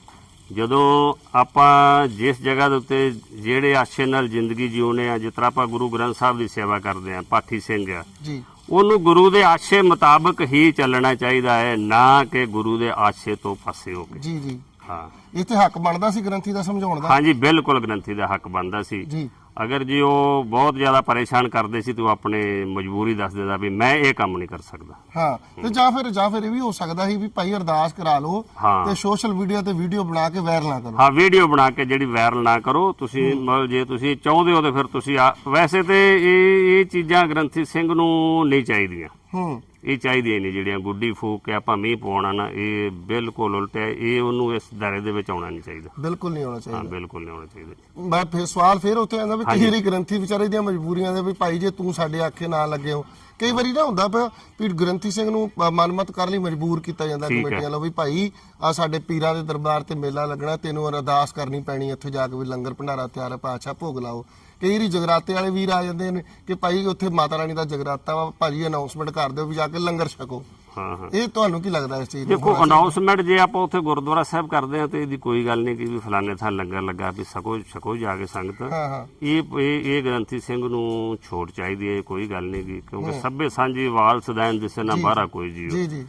ਜਦੋਂ ਆਪਾਂ ਜਿਸ ਜਗ੍ਹਾ ਦੇ ਉੱਤੇ ਜਿਹੜੇ ਆਸ਼ੇ ਨਾਲ ਜ਼ਿੰਦਗੀ ਜਿਉਨੇ ਆ ਜਿਸ ਤਰ੍ਹਾਂ ਆਪਾਂ ਗੁਰੂ ਗ੍ਰੰਥ ਸਾਹਿਬ ਦੀ ਸੇਵਾ ਕਰਦੇ ਆ ਪਾਠੀ ਸਿੰਘ। ਜੀ। ਉਹਨੂੰ ਗੁਰੂ ਦੇ ਆਸ਼ੇ ਮੁਤਾਬਕ ਹੀ ਚੱਲਣਾ ਚਾਹੀਦਾ ਹੈ ਨਾ ਕਿ ਗੁਰੂ ਦੇ ਆਸ਼ੇ ਤੋਂ ਪਾਸੇ ਹੋ ਕੇ। ਜੀ ਜੀ। ਹਾਂ। ਇੱਥੇ ਹੱਕ ਬਣਦਾ ਸੀ ਗ੍ਰੰਥੀ ਦਾ ਸਮਝਾਉਣ ਦਾ? ਹਾਂਜੀ ਬਿਲਕੁਲ ਗ੍ਰੰਥੀ ਦਾ ਹੱਕ ਬਣਦਾ ਸੀ। ਜੀ। ਅਗਰ ਜੀ ਉਹ ਬਹੁਤ ਜ਼ਿਆਦਾ ਪਰੇਸ਼ਾਨ ਕਰਦੇ ਸੀ ਤੇ ਆਪਣੇ ਮਜਬੂਰੀ ਦੱਸ ਦਿੰਦਾ ਵੀ ਮੈਂ ਇਹ ਕੰਮ ਨਹੀਂ ਕਰ ਸਕਦਾ। ਹਾਂ ਤੇ ਜਾਂ ਫਿਰ ਜਾਂ ਫਿਰ ਇਹ ਵੀ ਹੋ ਸਕਦਾ ਸੀ ਵੀ ਭਾਈ ਅਰਦਾਸ ਕਰਾ ਲਓ ਹਾਂ। ਤੇ ਸੋਸ਼ਲ ਮੀਡੀਆ ਤੇ ਵੀਡੀਓ ਬਣਾ ਕੇ ਵਾਇਰਲ ਨਾ ਕਰੋ। ਹਾਂ ਵੀਡੀਓ ਬਣਾ ਕੇ ਜਿਹੜੀ ਵਾਇਰਲ ਨਾ ਕਰੋ ਤੁਸੀਂ ਮਤਲਬ ਜੇ ਤੁਸੀਂ ਚਾਹੁੰਦੇ ਹੋ ਤੇ ਫਿਰ ਤੁਸੀਂ ਆ- ਵੈਸੇ ਤੇ ਇਹ ਇਹ ਚੀਜ਼ਾਂ ਗ੍ਰੰਥੀ ਸਿੰਘ ਨੂੰ ਨਹੀਂ ਚਾਹੀਦੀਆਂ। ਹੂੰ। ਇਹ ਚਾਹੀਦੀਆਂ ਨਹੀਂ ਜਿਹੜੀਆਂ ਗੁੱਡੀ ਫੂਕ ਕੇ ਆਪਾਂ ਮੀਂਹ ਪਾਉਣਾ ਨਾ ਇਹ ਬਿਲਕੁਲ ਉਲਟ ਹੈ ਇਹ ਉਹਨੂੰ ਇਸ ਦਾਇਰੇ ਦੇ ਵਿੱਚ ਆਉਣਾ ਨਹੀਂ ਚਾਹੀਦਾ। ਬਿਲਕੁਲ ਨਹੀਂ ਹੋਣਾ ਹਾਂ ਚਾਹੀਦਾ ਬਿਲਕੁਲ ਨਹੀਂ ਆਉਣਾ ਚਾਹੀਦਾ। ਮੈਂ ਫਿਰ ਸਵਾਲ ਫਿਰ ਉੱਥੇ ਆਉਂਦਾ ਵੀ ਵਾਰੀ ਗ੍ਰੰਥੀ ਵਿਚਾਰੇ ਦੀਆਂ ਮਜਬੂਰੀਆਂ ਦੇ ਵੀ ਭਾਈ ਜੇ ਤੂੰ ਸਾਡੇ ਆਖੇ ਨਾ ਲੱਗੇ ਹੋ। ਕਈ ਵਾਰੀ ਨਾ ਹੁੰਦਾ ਪਿਆ ਵੀ ਗ੍ਰੰਥੀ ਸਿੰਘ ਨੂੰ ਅ, ਮਨਮਤ ਕਰਨ ਲਈ ਮਜਬੂਰ ਕੀਤਾ ਜਾਂਦਾ ਠੀਕ ਹੈ। ਕਮੇਟੀਆਂ ਵੱਲੋਂ ਵੀ ਭਾਈ ਆ ਸਾਡੇ ਪੀਰਾਂ ਦੇ ਦਰਬਾਰ ਤੇ ਮੇਲਾ ਲੱਗਣਾ ਤੈਨੂੰ ਅਰਦਾਸ ਕਰਨੀ ਪੈਣੀ ਇੱਥੇ ਜਾ ਕੇ ਵੀ ਲੰਗਰ ਭੰਡਾਰਾ ਤਿਆਰ ਹੈ ਪਾਛਾ ਭੋਗ ਲਾਓ। ਕਈ ਵਾਰੀ ਜਗਰਾਤੇ ਵਾਲੇ ਵੀਰ ਆ ਜਾਂਦੇ ਨੇ ਕਿ ਭਾਈ ਉੱਥੇ ਮਾਤਾ ਰਾਣੀ ਦਾ ਜਗਰਾਤਾ ਵਾ ਭਾਜੀ ਅਨਾਉਂਸਮੈਂਟ ਕਰ ਦਿਓ ਵੀ ਜਾ ਕੇ ਲੰਗਰ ਛਕੋ। ਹਾਂ ਹਾਂ। ਇਹ ਤੁਹਾਨੂੰ ਕੀ ਲੱਗਦਾ ਇਸ ਚੀਜ਼ ਨੂੰ ਦੇਖੋ ਅਨਾਉਂਸਮੈਂਟ ਜੇ ਆਪਾਂ ਉੱਥੇ ਗੁਰਦੁਆਰਾ ਸਾਹਿਬ ਕਰਦੇ ਆ ਤੇ ਇਹਦੀ ਕੋਈ ਗੱਲ ਨਹੀਂ ਕਿ ਵੀ ਫਲਾਣੇ ਥਾਂ ਲੰਗਰ ਲੱਗਾ ਵੀ ਸਕੋ ਸਕੋ ਜਾ ਕੇ ਸੰਗਤ। ਹਾਂ ਹਾਂ। ਇਹ ਇਹ ਇਹ ਗ੍ਰੰਥੀ ਸਿੰਘ ਨੂੰ ਛੋਟ ਚਾਹੀਦੀ ਹੈ ਕੋਈ ਗੱਲ ਨਹੀਂ ਗੀ ਕਿਉਂਕਿ ਸਭੇ ਸਾਂਝੀ ਵਾਲ ਸਦਾਇਨ ਦਿਸੇ ਨਾ ਬਾਹਰਾ ਕੋਈ ਜੀਵ ਜੀ ਜੀ।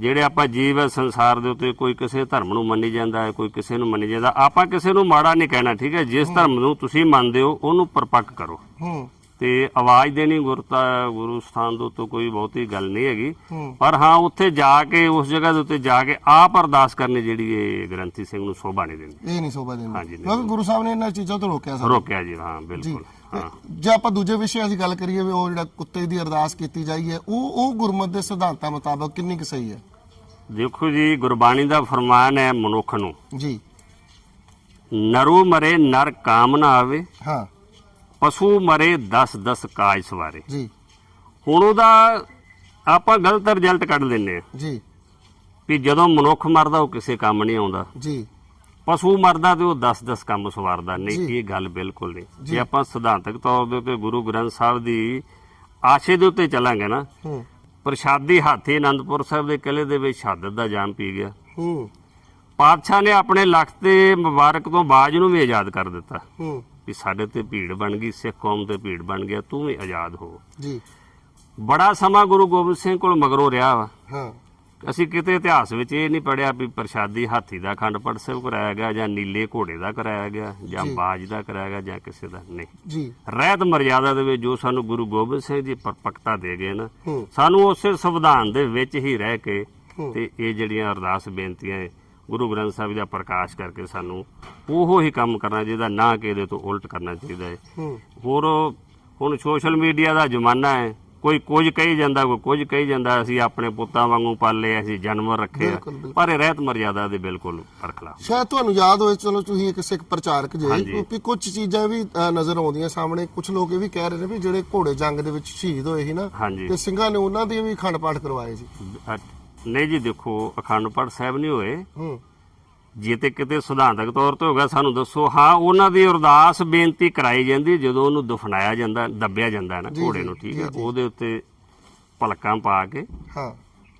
ਜਿਹੜੇ ਆਪਾਂ ਜੀਵ ਹੈ ਸੰਸਾਰ ਦੇ ਉੱਤੇ ਕੋਈ ਕਿਸੇ ਧਰਮ ਨੂੰ ਮੰਨੀ ਜਾਂਦਾ ਹੈ ਕੋਈ ਕਿਸੇ ਨੂੰ ਮੰਨੀ ਜਾਂਦਾ ਆਪਾਂ ਕਿਸੇ ਨੂੰ ਮਾੜਾ ਨਹੀਂ ਕਹਿਣਾ ਠੀਕ ਹੈ? ਜਿਸ ਧਰਮ ਨੂੰ ਤੁਸੀਂ ਮੰਨਦੇ ਹੋ ਉਹਨੂੰ ਪਰਪੱਕ ਕਰੋ। ਹੂੰ। ਤੇ ਆਵਾਜ਼ ਦੇਣੀ ਗੁਰਤਾ ਗੁਰੂ ਸਥਾਨ ਦੇ ਉੱਤੇ ਕੋਈ ਬਹੁਤੀ ਗੱਲ ਨਹੀਂ ਹੈਗੀ। ਪਰ ਹਾਂ ਉੱਥੇ ਜਾ ਕੇ ਉਸ ਜਗ੍ਹਾ ਦੇ ਉੱਤੇ ਜਾ ਕੇ ਆਪ ਅਰਦਾਸ ਕਰਨੀ ਜਿਹੜੀ ਇਹ ਗ੍ਰੰਥੀ ਸਿੰਘ ਨੂੰ ਸ਼ੋਭਾ ਨਹੀਂ ਦਿੰਦੀ। ਇਹ ਨਹੀਂ ਸੋਭਾ ਦਿੰਦੀ। ਹਾਂਜੀ। ਕਿਉਂਕਿ ਗੁਰੂ ਸਾਹਿਬ ਨੇ ਇਹਨਾਂ ਚੀਜ਼ਾਂ ਤੋਂ ਰੋਕਿਆ ਸਾਨੂੰ। ਰੋਕਿਆ ਜੀ ਹਾਂ ਬਿਲਕੁਲ ਜੇ ਆਪਾਂ ਦੂਜੇ ਵਿਸ਼ੇ ਦੀ ਗੱਲ ਕਰੀਏ ਵੀ ਉਹ ਜਿਹੜਾ ਕੁੱਤੇ ਦੀ ਅਰਦਾਸ ਕੀਤੀ ਜਾਈ ਹੈ ਉਹ ਉਹ ਗੁਰਮਤ ਦੇ ਸਿਧਾਂਤਾਂ ਮੁਤਾਬਕ ਕਿੰਨੀ ਕੁ ਸਹੀ ਹੈ? ਦੇਖੋ ਜੀ ਗੁਰਬਾਣੀ ਦਾ ਫਰਮਾਨ ਹੈ ਮਨੁੱਖ ਨੂੰ। ਜੀ। ਨਰੂ ਮਰੇ ਨਰ ਕਾਮ ਨਾ ਆਵੇ। ਹਾਂ। ਪਸ਼ੂ ਮਰੇ 10 10 ਕਾਜ ਸਵਾਰੇ ਜੀ। ਹੁਣ ਉਹਦਾ ਆਪਾਂ ਗਲਤ ਰਿਜ਼ਲਟ ਕੱਢ ਦਿੰਨੇ ਆ ਜੀ। ਵੀ ਜਦੋਂ ਮਨੁੱਖ ਮਰਦਾ ਉਹ ਕਿਸੇ ਕੰਮ ਨਹੀਂ ਆਉਂਦਾ। ਜੀ। ਪਸ਼ੂ ਮਰਦਾ ਤੇ ਉਹ 10-10 ਕੰਮ ਸਵਾਰਦਾ। ਨਹੀਂ। ਇਹ ਗੱਲ ਬਿਲਕੁਲ ਨਹੀਂ। ਜੇ ਆਪਾਂ ਸਿਧਾਂਤਕ ਤੌਰ ਦੇ ਉੱਤੇ ਗੁਰੂ ਗ੍ਰੰਥ ਸਾਹਿਬ ਦੀ ਆਸ਼ੇ ਦੇ ਉੱਤੇ ਚੱਲਾਂਗੇ ਨਾ ਹੂੰ। ਪ੍ਰਸ਼ਾਦੀ ਹਾਥੀ ਆਨੰਦਪੁਰ ਸਾਹਿਬ ਦੇ ਕਿਲੇ ਦੇ ਵਿੱਚ ਸ਼ਹਾਦਤ ਦਾ ਜਾਮ ਪੀ ਗਿਆ। ਹੂੰ। ਪਾਤਸ਼ਾਹ ਨੇ ਆਪਣੇ ਲਖਤ ਤੇ ਮੁਬਾਰਕ ਤੋਂ ਬਾਜ ਨੂੰ ਵੀ ਆਜ਼ਾਦ ਕਰ ਦਿੱਤਾ। ਹੂੰ। ਵੀ ਸਾਡੇ ਤੇ ਭੀੜ ਬਣ ਗਈ ਸਿੱਖ ਕੌਮ ਤੇ ਭੀੜ ਬਣ ਗਿਆ ਤੂੰ ਵੀ ਆਜ਼ਾਦ ਹੋ। ਜੀ। ਬੜਾ ਸਮਾਂ ਗੁਰੂ ਗੋਬਿੰਦ ਸਿੰਘ ਕੋਲ ਮਗਰੋਂ ਰਿਹਾ ਵਾ। ਹਾਂ। ਅਸੀਂ ਕਿਤੇ ਇਤਿਹਾਸ ਵਿੱਚ ਇਹ ਨਹੀਂ ਪੜਿਆ ਵੀ ਪ੍ਰਸ਼ਾਦੀ ਹਾਥੀ ਦਾ ਅਖੰਡ ਪਾਠ ਸਾਹਿਬ ਕਰਾਇਆ ਗਿਆ ਜਾਂ ਨੀਲੇ ਘੋੜੇ ਦਾ ਕਰਾਇਆ ਗਿਆ ਜਾਂ। ਬਾਜ ਦਾ ਕਰਾਇਆ ਗਿਆ ਜਾਂ ਕਿਸੇ ਦਾ ਨਹੀਂ। ਜੀ। ਰਹਿਤ ਮਰਿਆਦਾ ਦੇ ਵਿੱਚ ਜੋ ਸਾਨੂੰ ਗੁਰੂ ਗੋਬਿੰਦ ਸਿੰਘ ਜੀ ਪਰਪਕਤਾ ਦੇ ਗਏ ਨਾ ਸਾਨੂੰ ਉਸੇ ਸੰਵਿਧਾਨ ਦੇ ਵਿੱਚ ਹੀ ਰਹਿ ਕੇ। ਤੇ ਇਹ ਜਿਹੜੀਆਂ ਅਰਦਾਸ ਬੇਨਤੀਆਂ ਹੈ, ਗੁਰੂ ਗ੍ਰੰਥ ਸਾਹਿਬ ਦਾ ਪ੍ਰਕਾਸ਼ ਕਰਕੇ ਸਾਨੂੰ ਉਹੋ ਹੀ ਕੰਮ ਕਰਨਾ ਚਾਹੀਦਾ ਨਾ ਕਿ ਇਹਦੇ ਤੋਂ ਉਲਟ ਕਰਨਾ ਚਾਹੀਦਾ ਹੈ। ਹੋਰ ਹੁਣ ਸੋਸ਼ਲ ਮੀਡੀਆ ਦਾ ਜ਼ਮਾਨਾ ਹੈ ਕੋਈ ਕੁਝ ਕਹੀ ਜਾਂਦਾ ਕੋਈ ਕੁਝ ਕਹੀ ਜਾਂਦਾ ਅਸੀਂ ਆਪਣੇ ਪੁੱਤਾਂ ਵਾਂਗੂ ਪਾਲੇ ਅਸੀਂ ਜਾਨਵਰ ਰੱਖੇ ਆ। ਪਰ ਇਹ ਰਹਿਤ ਮਰਿਆਦਾ ਦੇ ਬਿਲਕੁਲ ਪਰਖਲਾਫ ਸ਼ਾਇਦ ਤੁਹਾਨੂੰ ਯਾਦ ਹੋਵੇ ਚਲੋ ਤੁਸੀਂ ਇੱਕ ਸਿੱਖ ਪ੍ਰਚਾਰਕ ਜੇ। ਵੀ ਕੁਝ ਚੀਜ਼ਾਂ ਵੀ ਨਜ਼ਰ ਆਉਂਦੀਆਂ ਸਾਹਮਣੇ। ਕੁਝ ਲੋਕ ਇਹ ਵੀ ਕਹਿ ਰਹੇ ਨੇ ਵੀ ਜਿਹੜੇ ਘੋੜੇ ਜੰਗ ਦੇ ਵਿੱਚ ਸ਼ਹੀਦ ਹੋਏ ਸੀ ਨਾ ਤੇ ਸਿੰਘਾਂ ਨੇ ਉਹਨਾਂ ਦੇ ਵੀ ਅਖੰਡ ਪਾਠ ਕਰਵਾਏ ਸੀ। ਨਹੀਂ ਜੀ ਦੇਖੋ ਅਖੰਡ ਪਾਠ ਸਾਹਿਬ ਨਹੀਂ ਹੋਏ। ਹੂੰ। ਜੇ ਤੇ ਕਿਤੇ ਸਿਧਾਂਤਕ ਤੌਰ ਤੇ ਹੋ ਗਿਆ ਸਾਨੂੰ ਦੱਸੋ ਹਾਂ ਉਹਨਾਂ ਦੀ ਅਰਦਾਸ ਬੇਨਤੀ ਕਰਾਈ ਜਾਂਦੀ ਜਦੋਂ ਉਹਨੂੰ ਦਫਨਾਇਆ ਜਾਂਦਾ ਦੱਬਿਆ ਜਾਂਦਾ ਨਾ ਘੋੜੇ ਨੂੰ ਠੀਕ ਹੈ। ਉਹਦੇ ਉੱਤੇ ਪਲਕਾਂ ਪਾ ਕੇ। ਹਾਂ।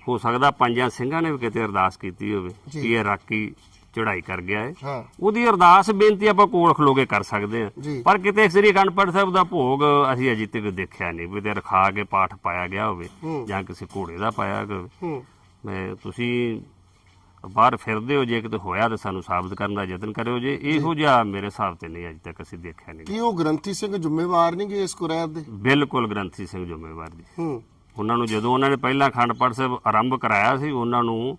ਹੋ ਸਕਦਾ ਪੰਜਾਂ ਸਿੰਘਾਂ ਨੇ ਵੀ ਕਿਤੇ ਅਰਦਾਸ ਕੀਤੀ ਹੋਵੇ। ਕਿ ਇਹ ਰਾਕੀ ਚੜਾਈ ਕਰ ਗਿਆ ਹੈ। ਉਹਦੀ ਅਰਦਾਸ ਬੇਨਤੀ ਆਪਾਂ ਕੋਲ ਖਲੋ ਕੇ ਕਰ ਸਕਦੇ ਹਾਂ। ਜੀ। ਪਰ ਕਿਤੇ ਸ੍ਰੀ ਅਖੰਡ ਪਾਠ ਸਾਹਿਬ ਦਾ ਭੋਗ ਅਸੀਂ ਅਜੇ ਤੱਕ ਦੇਖਿਆ ਨਹੀਂ ਵੀ ਤੇ ਰਖਾ ਕੇ ਪਾਠ ਪਾਇਆ ਗਿਆ ਹੋਵੇ। ਜਾਂ ਕਿਸੇ ਘੋੜੇ ਦਾ ਪਾਇਆ ਹੋਵੇ। ਮੈਂ ਤੁਸੀਂ ਬਾਹਰ ਫਿਰਦੇ ਹੋ ਜੇ ਕਿਤੇ ਹੋਇਆ ਤਾਂ ਸਾਨੂੰ ਸਾਬਤ ਕਰਨ ਦਾ ਯਤਨ ਕਰਿਓ ਜੇ। ਇਹੋ ਜਿਹਾ ਮੇਰੇ ਹਿਸਾਬ ਤੇ ਨਹੀਂ ਅਜੇ ਤੱਕ ਅਸੀਂ ਦੇਖਿਆ ਨਹੀਂ। ਕੀ ਉਹ ਗ੍ਰੰਥੀ ਸਿੰਘ ਜ਼ਿੰਮੇਵਾਰ ਨਹੀਂ ਗੇ ਇਸ ਕੁਰੈਤ ਦੇ? ਬਿਲਕੁਲ ਗ੍ਰੰਥੀ ਸਿੰਘ ਜ਼ਿੰਮੇਵਾਰ ਜੀ। ਹੂੰ। ਉਹਨਾਂ ਨੂੰ ਜਦੋਂ ਉਹਨਾਂ ਨੇ ਪਹਿਲਾਂ ਅਖੰਡ ਪਾਠ ਸਾਹਿਬ ਆਰੰਭ ਕਰਾਇਆ ਸੀ ਉਹਨਾਂ ਨੂੰ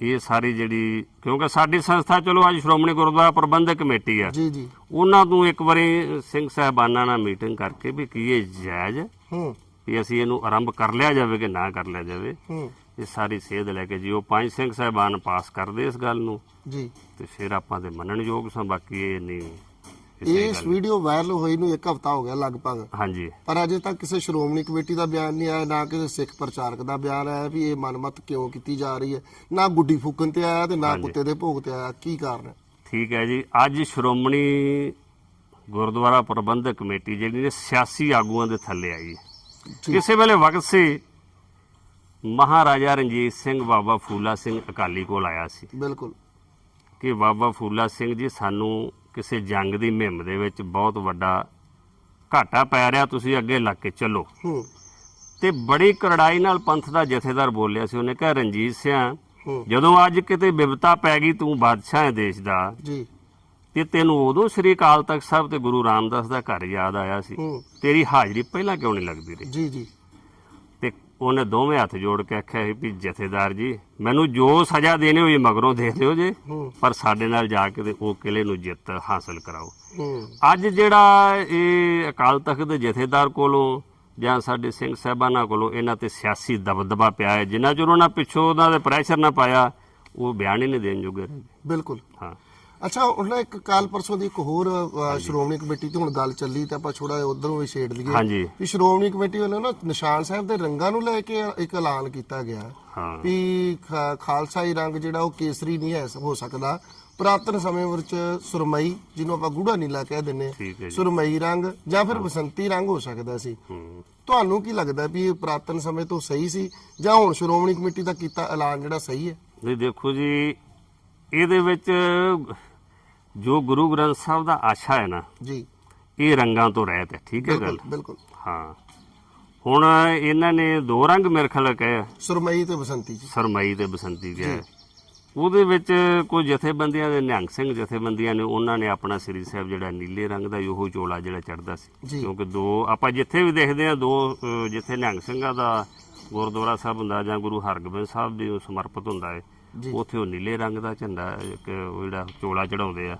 ਇਹ ਸਾਰੀ ਜਿਹੜੀ ਕਿਉਂਕਿ ਸਾਡੀ ਸੰਸਥਾ ਚਲੋ ਅੱਜ ਸ਼੍ਰੋਮਣੀ ਗੁਰਦੁਆਰਾ ਪ੍ਰਬੰਧਕ ਕਮੇਟੀ ਆ। ਜੀ ਜੀ। ਉਹਨਾਂ ਨੂੰ ਇੱਕ ਵਾਰੀ ਸਿੰਘ ਸਾਹਿਬਾਨਾਂ ਨਾਲ ਮੀਟਿੰਗ ਕਰਕੇ ਵੀ ਕੀ ਇਹ ਜਾਇਜ਼ ਹੂੰ। ਵੀ ਅਸੀਂ ਇਹਨੂੰ ਆਰੰਭ ਕਰ ਲਿਆ ਜਾਵੇ ਕਿ ਨਾ ਕਰ ਲਿਆ ਜਾਵੇ। ਹੂੰ। ਇਹ ਸਾਰੀ ਸੇਧ ਲੈ ਕੇ ਜੀ ਉਹ ਪੰਜ ਸਿੰਘ ਸਾਹਿਬਾਨ ਪਾਸ ਕਰਦੇ ਇਸ ਗੱਲ ਨੂੰ। ਜੀ। ਤੇ ਫਿਰ ਆਪਾਂ ਤੇ ਮੰਨਣ ਯੋਗ ਸਾਂ ਬਾਕੀ ਇਹ ਨਹੀਂ ਇਸ। ਵੀਡੀਓ ਵਾਇਰਲ ਹੋਈ ਨੂੰ ਇੱਕ ਹਫ਼ਤਾ ਹੋ ਗਿਆ ਲਗਭਗ। ਹਾਂਜੀ। ਪਰ ਅਜੇ ਤੱਕ ਕਿਸੇ ਸ਼੍ਰੋਮਣੀ ਕਮੇਟੀ ਦਾ ਬਿਆਨ ਨਹੀਂ ਆਇਆ ਨਾ ਕਿਸੇ ਸਿੱਖ ਪ੍ਰਚਾਰਕ ਦਾ ਬਿਆਨ ਆਇਆ ਵੀ ਇਹ ਮਨਮਤ ਕਿਉਂ ਕੀਤੀ ਜਾ ਰਹੀ ਹੈ। ਨਾ ਗੁੱਡੀ ਫੂਕਣ ਤੇ ਆਇਆ ਤੇ ਨਾ। ਕੁੱਤੇ ਦੇ ਭੋਗ ਤੇ ਆਇਆ। ਕੀ ਕਾਰਨ ਹੈ? ਠੀਕ ਹੈ ਜੀ। ਅੱਜ ਸ਼੍ਰੋਮਣੀ ਗੁਰਦੁਆਰਾ ਪ੍ਰਬੰਧਕ ਕਮੇਟੀ ਜਿਹੜੀ ਨੇ ਸਿਆਸੀ ਆਗੂਆਂ ਦੇ ਥੱਲੇ ਆਈ। ਕਿਸੇ ਵੇਲੇ ਵਕਤ ਸੀ ਮਹਾਰਾਜਾ ਰਣਜੀਤ ਸਿੰਘ ਬਾਬਾ ਫੂਲਾ ਸਿੰਘ ਅਕਾਲੀ ਕੋਲ ਆਇਆ ਸੀ। ਬਿਲਕੁਲ। ਕਿ ਬਾਬਾ ਫੂਲਾ ਸਿੰਘ ਜੀ ਸਾਨੂੰ ਕਿਸੇ ਜੰਗ ਦੀ ਮੁਹਿੰਮ ਦੇ ਵਿੱਚ ਬਹੁਤ ਵੱਡਾ ਘਾਟਾ ਪੈ ਰਿਹਾ ਤੁਸੀਂ ਅੱਗੇ ਲੱਗ ਕੇ ਚੱਲੋ। ਹੂੰ। ਤੇ ਬੜੀ ਕਰੜਾਈ ਨਾਲ ਪੰਥ ਦਾ ਜਥੇਦਾਰ ਬੋਲਿਆ ਸੀ ਉਹਨੇ ਕਿਹਾ ਰਣਜੀਤ ਸਿਆ ਜਦੋਂ ਅੱਜ ਕਿਤੇ ਬਿਪਤਾ ਪੈ ਗਈ ਤੂੰ ਬਾਦਸ਼ਾਹ ਹੈ ਦੇਸ਼ ਦਾ। ਜੀ। ਤੇ ਤੈਨੂੰ ਉਦੋਂ ਸ੍ਰੀ ਅਕਾਲ ਤਖਤ ਸਾਹਿਬ ਤੇ ਗੁਰੂ ਰਾਮਦਾਸ ਦਾ ਘਰ ਯਾਦ ਆਇਆ ਸੀ। ਤੇਰੀ ਹਾਜ਼ਰੀ ਪਹਿਲਾਂ ਕਿਉਂ ਨਹੀਂ ਲੱਗਦੀ ਰਹੀ? ਜੀ ਜੀ। ਉਹਨੇ ਦੋਵੇਂ ਹੱਥ ਜੋੜ ਕੇ ਆਖਿਆ ਸੀ ਵੀ ਜਥੇਦਾਰ ਜੀ ਮੈਨੂੰ ਜੋ ਸਜ਼ਾ ਦੇਣੀ ਹੋਈ ਮਗਰੋਂ ਦੇ ਦਿਓ ਜੇ ਪਰ ਸਾਡੇ ਨਾਲ ਜਾ ਕੇ ਤੇ ਉਹ ਕਿਲੇ ਨੂੰ ਜਿੱਤ ਹਾਸਲ ਕਰਾਓ। ਅੱਜ ਜਿਹੜਾ ਇਹ ਅਕਾਲ ਤਖਤ ਦੇ ਜਥੇਦਾਰ ਕੋਲੋਂ ਜਾਂ ਸਾਡੇ ਸਿੰਘ ਸਾਹਿਬਾਨਾਂ ਕੋਲੋਂ ਇਹਨਾਂ ਤੇ ਸਿਆਸੀ ਦਬਦਬਾ ਪਿਆ ਹੈ ਜਿੰਨਾ ਚਿਰ ਉਹਨਾਂ ਪਿੱਛੋਂ ਉਹਨਾਂ ਦੇ ਪ੍ਰੈਸ਼ਰ ਨਾ ਪਾਇਆ ਉਹ ਬਿਆਨ ਹੀ ਨਹੀਂ ਦੇਣ ਜੋਗੇ ਬਿਲਕੁਲ। ਹਾਂ। ਅੱਛਾ ਉਹਨਾਂ ਇੱਕ ਕਾਲ ਪਰਸੋਂ ਦੀ ਇੱਕ ਹੋਰ ਅ, ਸ਼੍ਰੋਮਣੀ ਕਮੇਟੀ ਤੇ ਹੁਣ ਗੱਲ ਚੱਲੀ ਤੇ ਆਪਾਂ ਥੋੜਾ ਉਧਰੋਂ ਵੀ ਛੇੜ ਲਈਏ। ਹਾਂਜੀ। ਵੀ ਸ਼੍ਰੋਮਣੀ ਕਮੇਟੀ ਵੱਲੋਂ ਨਾ ਨਿਸ਼ਾਨ ਸਾਹਿਬ ਦੇ ਰੰਗਾਂ ਨੂੰ ਲੈ ਕੇ ਇੱਕ ਐਲਾਨ ਕੀਤਾ ਗਿਆ। ਹਾਂ। ਵੀ ਖਾ- ਖਾਲਸਾਈ ਰੰਗ ਜਿਹੜਾ ਉਹ ਕੇਸਰੀ ਨਹੀਂ ਹੈ ਹੋ ਸਕਦਾ। ਪੁਰਾਤਨ ਸਮੇਂ ਵਿੱਚ ਸੁਰਮਈ ਜਿਹਨੂੰ ਆਪਾਂ ਗੂੜਾ ਨੀਲਾ ਕਹਿ ਦਿੰਨੇ ਠੀਕ ਹੈ ਜੀ। ਸੁਰਮਈ ਰੰਗ ਜਾਂ ਫਿਰ ਬਸੰਤੀ ਰੰਗ ਹੋ ਸਕਦਾ ਸੀ। ਹੂੰ। ਤੁਹਾਨੂੰ ਕੀ ਲੱਗਦਾ ਵੀ ਇਹ ਪੁਰਾਤਨ ਸਮੇਂ ਤੋਂ ਸਹੀ ਸੀ? ਜਾਂ ਹੁਣ ਸ਼੍ਰੋਮਣੀ ਕਮੇਟੀ ਦਾ ਕੀਤਾ ਐਲਾਨ ਜਿਹੜਾ ਸਹੀ ਹੈ? ਵੀ ਦੇਖੋ ਜੀ ਇਹਦੇ ਵਿੱਚ ਜੋ ਗੁਰੂ ਗ੍ਰੰਥ ਸਾਹਿਬ ਦਾ ਆਸ਼ਾ ਹੈ ਨਾ ਜੀ। ਇਹ ਰੰਗਾਂ ਤੋਂ ਰਹਿਤ ਹੈ ਠੀਕ ਹੈ ਗੱਲ? ਬਿਲਕੁਲ ਬਿਲਕੁਲ। ਹਾਂ। ਹੁਣ ਇਹਨਾਂ ਨੇ ਦੋ ਰੰਗ ਮੇਰੇ ਖਿਆਲ ਕਹੇ ਸੁਰਮਈ ਤੇ ਬਸੰਤੀ ਜੀ। ਸਰਮਈ ਤੇ ਬਸੰਤੀ ਗਿਆ ਉਹਦੇ ਵਿੱਚ ਕੋਈ ਜਥੇਬੰਦੀਆਂ ਦੇ ਨਿਹੰਗ ਸਿੰਘ ਜਥੇਬੰਦੀਆਂ ਨੇ ਉਹਨਾਂ ਨੇ ਆਪਣਾ ਸ੍ਰੀ ਸਾਹਿਬ ਜਿਹੜਾ ਨੀਲੇ ਰੰਗ ਦਾ ਉਹੋ ਚੋਲਾ ਜਿਹੜਾ ਚੜਦਾ ਸੀ। ਜੀ। ਕਿਉਂਕਿ ਦੋ ਆਪਾਂ ਜਿੱਥੇ ਵੀ ਦੇਖਦੇ ਆ ਦੋ ਅ, ਜਿੱਥੇ ਨਿਹੰਗ ਸਿੰਘਾਂ ਦਾ ਗੁਰਦੁਆਰਾ ਸਾਹਿਬ ਹੁੰਦਾ ਜਾਂ ਗੁਰੂ ਹਰਗੋਬਿੰਦ ਸਾਹਿਬ ਦੇ ਨੂੰ ਸਮਰਪਿਤ ਹੁੰਦਾ ਹੈ ਜੀ। ਉੱਥੇ ਉਹ ਨੀਲੇ ਰੰਗ ਦਾ ਝੰਡਾ ਇੱਕ ਉਹ ਜਿਹੜਾ ਚੋਲਾ ਚੜਾਉਂਦੇ ਆ।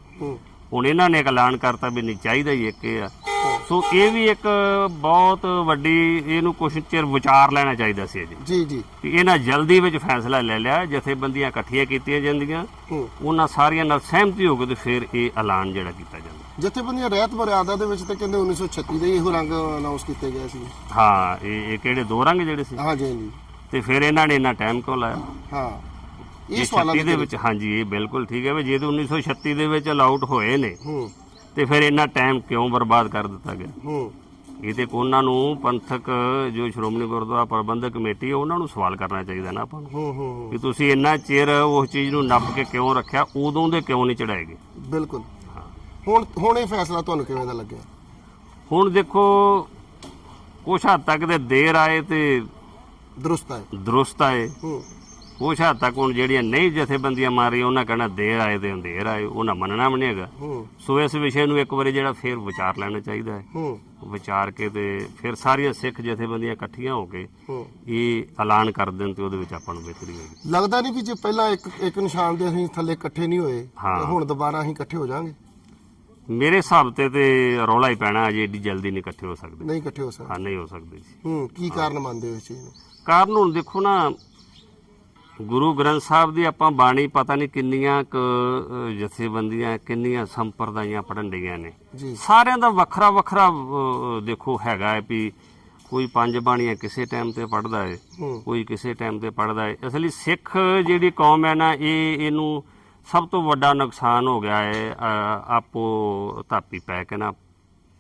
ਹੁਣ ਇਹਨਾਂ ਨੇ ਇੱਕ ਐਲਾਨ ਕਰਤਾ ਵੀ ਨਹੀਂ ਚਾਹੀਦਾ ਹੀ ਇੱਕ ਇਹ ਆ। ਸੋ ਇਹ ਵੀ ਇੱਕ ਬਹੁਤ ਵੱਡੀ ਇਹਨੂੰ ਕੁਛ ਚਿਰ ਵਿਚਾਰ ਲੈਣਾ ਚਾਹੀਦਾ ਸੀ ਜੀ ਜੀ। ਜੀ ਇਹਨਾਂ ਜਲਦੀ ਵਿੱਚ ਫੈਸਲਾ ਲੈ ਲਿਆ ਜਥੇਬੰਦੀਆਂ ਇਕੱਠੀਆਂ ਕੀਤੀਆਂ ਜਾਂਦੀਆਂ। ਉਹਨਾਂ ਸਾਰੀਆਂ ਨਾਲ ਸਹਿਮਤੀ ਹੋ ਕੇ ਤੇ ਫਿਰ ਇਹ ਐਲਾਨ ਜਿਹੜਾ ਕੀਤਾ ਜਾਂਦਾ। ਜਥੇਬੰਦੀਆਂ ਰਹਿਤ ਮਰਿਆਦਾ ਦੇ ਵਿੱਚ ਤੇ ਕਹਿੰਦੇ 1936 ਦੇ ਇਹੋ ਰੰਗ ਅਨਾਉਂਸ ਕੀਤੇ ਗਏ ਸੀ। ਹਾਂ ਇਹ ਇਹ ਕਿਹੜੇ ਦੋ ਰੰਗ ਜਿਹੜੇ ਸੀ? ਹਾਂ ਜੀ ਜੀ ਤੇ ਫਿਰ ਇਹਨਾਂ ਨੇ ਇੰਨਾ ਟਾਈਮ ਕਿਉਂ ਲਾਇਆ? ਹਾਂ। ਇਹ ਇਹ ਸਵਾਲਾਂ 36 ਦੇ ਵਿੱਚ ਹਾਂਜੀ ਇਹ ਬਿਲਕੁਲ ਠੀਕ ਹੈ ਵੀ ਜੇ ਤੇ 1936 ਦੇ ਵਿੱਚ ਅਲਾਉਟ ਹੋਏ ਨੇ ਹੂੰ। ਤੇ ਫਿਰ ਇੰਨਾ ਟਾਈਮ ਕਿਉਂ ਬਰਬਾਦ ਕਰ ਦਿੱਤਾ ਗਿਆ? ਹੂੰ। ਇਹ ਤੇ ਉਹਨਾਂ ਨੂੰ ਪੰਥਕ ਜੋ ਸ਼੍ਰੋਮਣੀ ਗੁਰਦੁਆਰਾ ਪ੍ਰਬੰਧਕ ਕਮੇਟੀ ਹੈ ਉਹਨਾਂ ਨੂੰ ਸਵਾਲ ਕਰਨਾ ਚਾਹੀਦਾ ਨਾ ਆਪਾਂ ਨੂੰ। ਹੂੰ ਹੂੰ ਕਿ ਤੁਸੀਂ ਇੰਨਾ ਚਿਰ ਉਸ ਚੀਜ਼ ਨੂੰ ਨੱਪ ਕੇ ਕਿਉਂ ਰੱਖਿਆ? ਉਦੋਂ ਦੇ ਕਿਉਂ ਨਹੀਂ ਚੜਾਏਗੇ ਬਿਲਕੁਲ। ਹੁਣ ਹੁਣ ਇਹ ਫੈਸਲਾ ਤੁਹਾਨੂੰ ਕਿਵੇਂ ਦਾ ਲੱਗਿਆ? ਹੁਣ ਦੇਖੋ ਕੁਛ ਹੱਦ ਤੱਕ ਦੇ ਦੇਰ ਆਏ ਤੇ ਦਰੁਸਤ ਹੈ ਦਰੁਸਤ ਆਏ। ਹੂੰ। ਕੁਛ ਹੱਦ ਤੱਕ ਹੁਣ ਜਿਹੜੀਆਂ ਨਹੀਂ ਜਥੇਬੰਦੀਆਂ ਮਾਰੀਆਂ ਉਹਨਾਂ ਕਹਿਣਾ ਦੇਰ ਆਏ ਤੇ ਅੰਧੇਰ ਆਏ ਉਹਨਾਂ ਮੰਨਣਾ ਵੀ ਨਹੀਂ ਹੈਗਾ। ਸੋ ਇਸ ਵਿਸ਼ੇ ਨੂੰ ਇੱਕ ਵਾਰੀ ਜਿਹੜਾ ਫੇਰ ਵਿਚਾਰ ਲੈਣਾ ਚਾਹੀਦਾ ਹੈ। ਵਿਚਾਰ ਕੇ ਤੇ ਫਿਰ ਸਾਰੀਆਂ ਸਿੱਖ ਜਥੇਬੰਦੀਆਂ ਇਕੱਠੀਆਂ ਹੋ ਕੇ ਇਹ ਐਲਾਨ ਕਰ ਦੇਣ ਤੇ ਉਹਦੇ ਵਿੱਚ ਆਪਾਂ ਨੂੰ ਬਿਹਤਰੀ ਹੋਏਗੀ। ਲੱਗਦਾ ਨਹੀਂ ਵੀ ਜੇ ਪਹਿਲਾਂ ਇੱਕ ਇੱਕ ਨਿਸ਼ਾਨ ਦੇ ਅਸੀਂ ਥੱਲੇ ਇਕੱਠੇ ਨਹੀਂ ਹੋਏ। ਤੇ ਹੁਣ ਦੁਬਾਰਾ ਅਸੀਂ ਇਕੱਠੇ ਹੋ ਜਾਾਂਗੇ ਮੇਰੇ ਹਿਸਾਬ ਤੇ ਤੇ ਰੌਲਾ ਹੀ ਪੈਣਾ ਅਜੇ ਏਡੀ ਜਲਦੀ ਨਹੀਂ ਇਕੱਠੇ ਹੋ ਸਕਦੇ। ਨਹੀਂ ਇਕੱਠੇ ਹੋ ਸਕਦੇ। ਹਾਂ ਨਹੀਂ ਹੋ ਸਕਦੇ ਜੀ। ਹੂੰ ਕੀ ਕਾਰਨ ਮੰਨਦੇ ਹੋ ਇਸ ਚੀਜ਼ ਨੂੰ? ਕਾਰਨ ਹੁਣ ਦੇਖੋ ਨਾ ਗੁਰੂ ਗ੍ਰੰਥ ਸਾਹਿਬ ਦੀ ਆਪਾਂ ਬਾਣੀ ਪਤਾ ਨਹੀਂ ਕਿੰਨੀਆਂ ਕੁ, ਜਥੇਬੰਦੀਆਂ ਕਿੰਨੀਆਂ ਸੰਪਰਦਾਇਆਂ ਪੜ੍ਹਨ ਡੀਆਂ ਨੇ। ਸਾਰਿਆਂ ਦਾ ਵੱਖਰਾ ਵੱਖਰਾ ਦੇਖੋ ਹੈਗਾ ਹੈ ਵੀ ਕੋਈ ਪੰਜ ਬਾਣੀਆਂ ਕਿਸੇ ਟਾਈਮ ਤੇ ਪੜ੍ਹਦਾ ਹੈ ਕੋਈ ਕਿਸੇ ਟਾਈਮ ਤੇ ਪੜ੍ਹਦਾ ਹੈ। ਇਸ ਲਈ ਸਿੱਖ ਜਿਹੜੀ ਕੌਮ ਹੈ ਨਾ ਇਹ ਇਹਨੂੰ ਸਭ ਤੋਂ ਵੱਡਾ ਨੁਕਸਾਨ ਹੋ ਗਿਆ ਹੈ ਆਪੋ ਧਾਪੀ ਪੈ ਕੇ ਨਾ।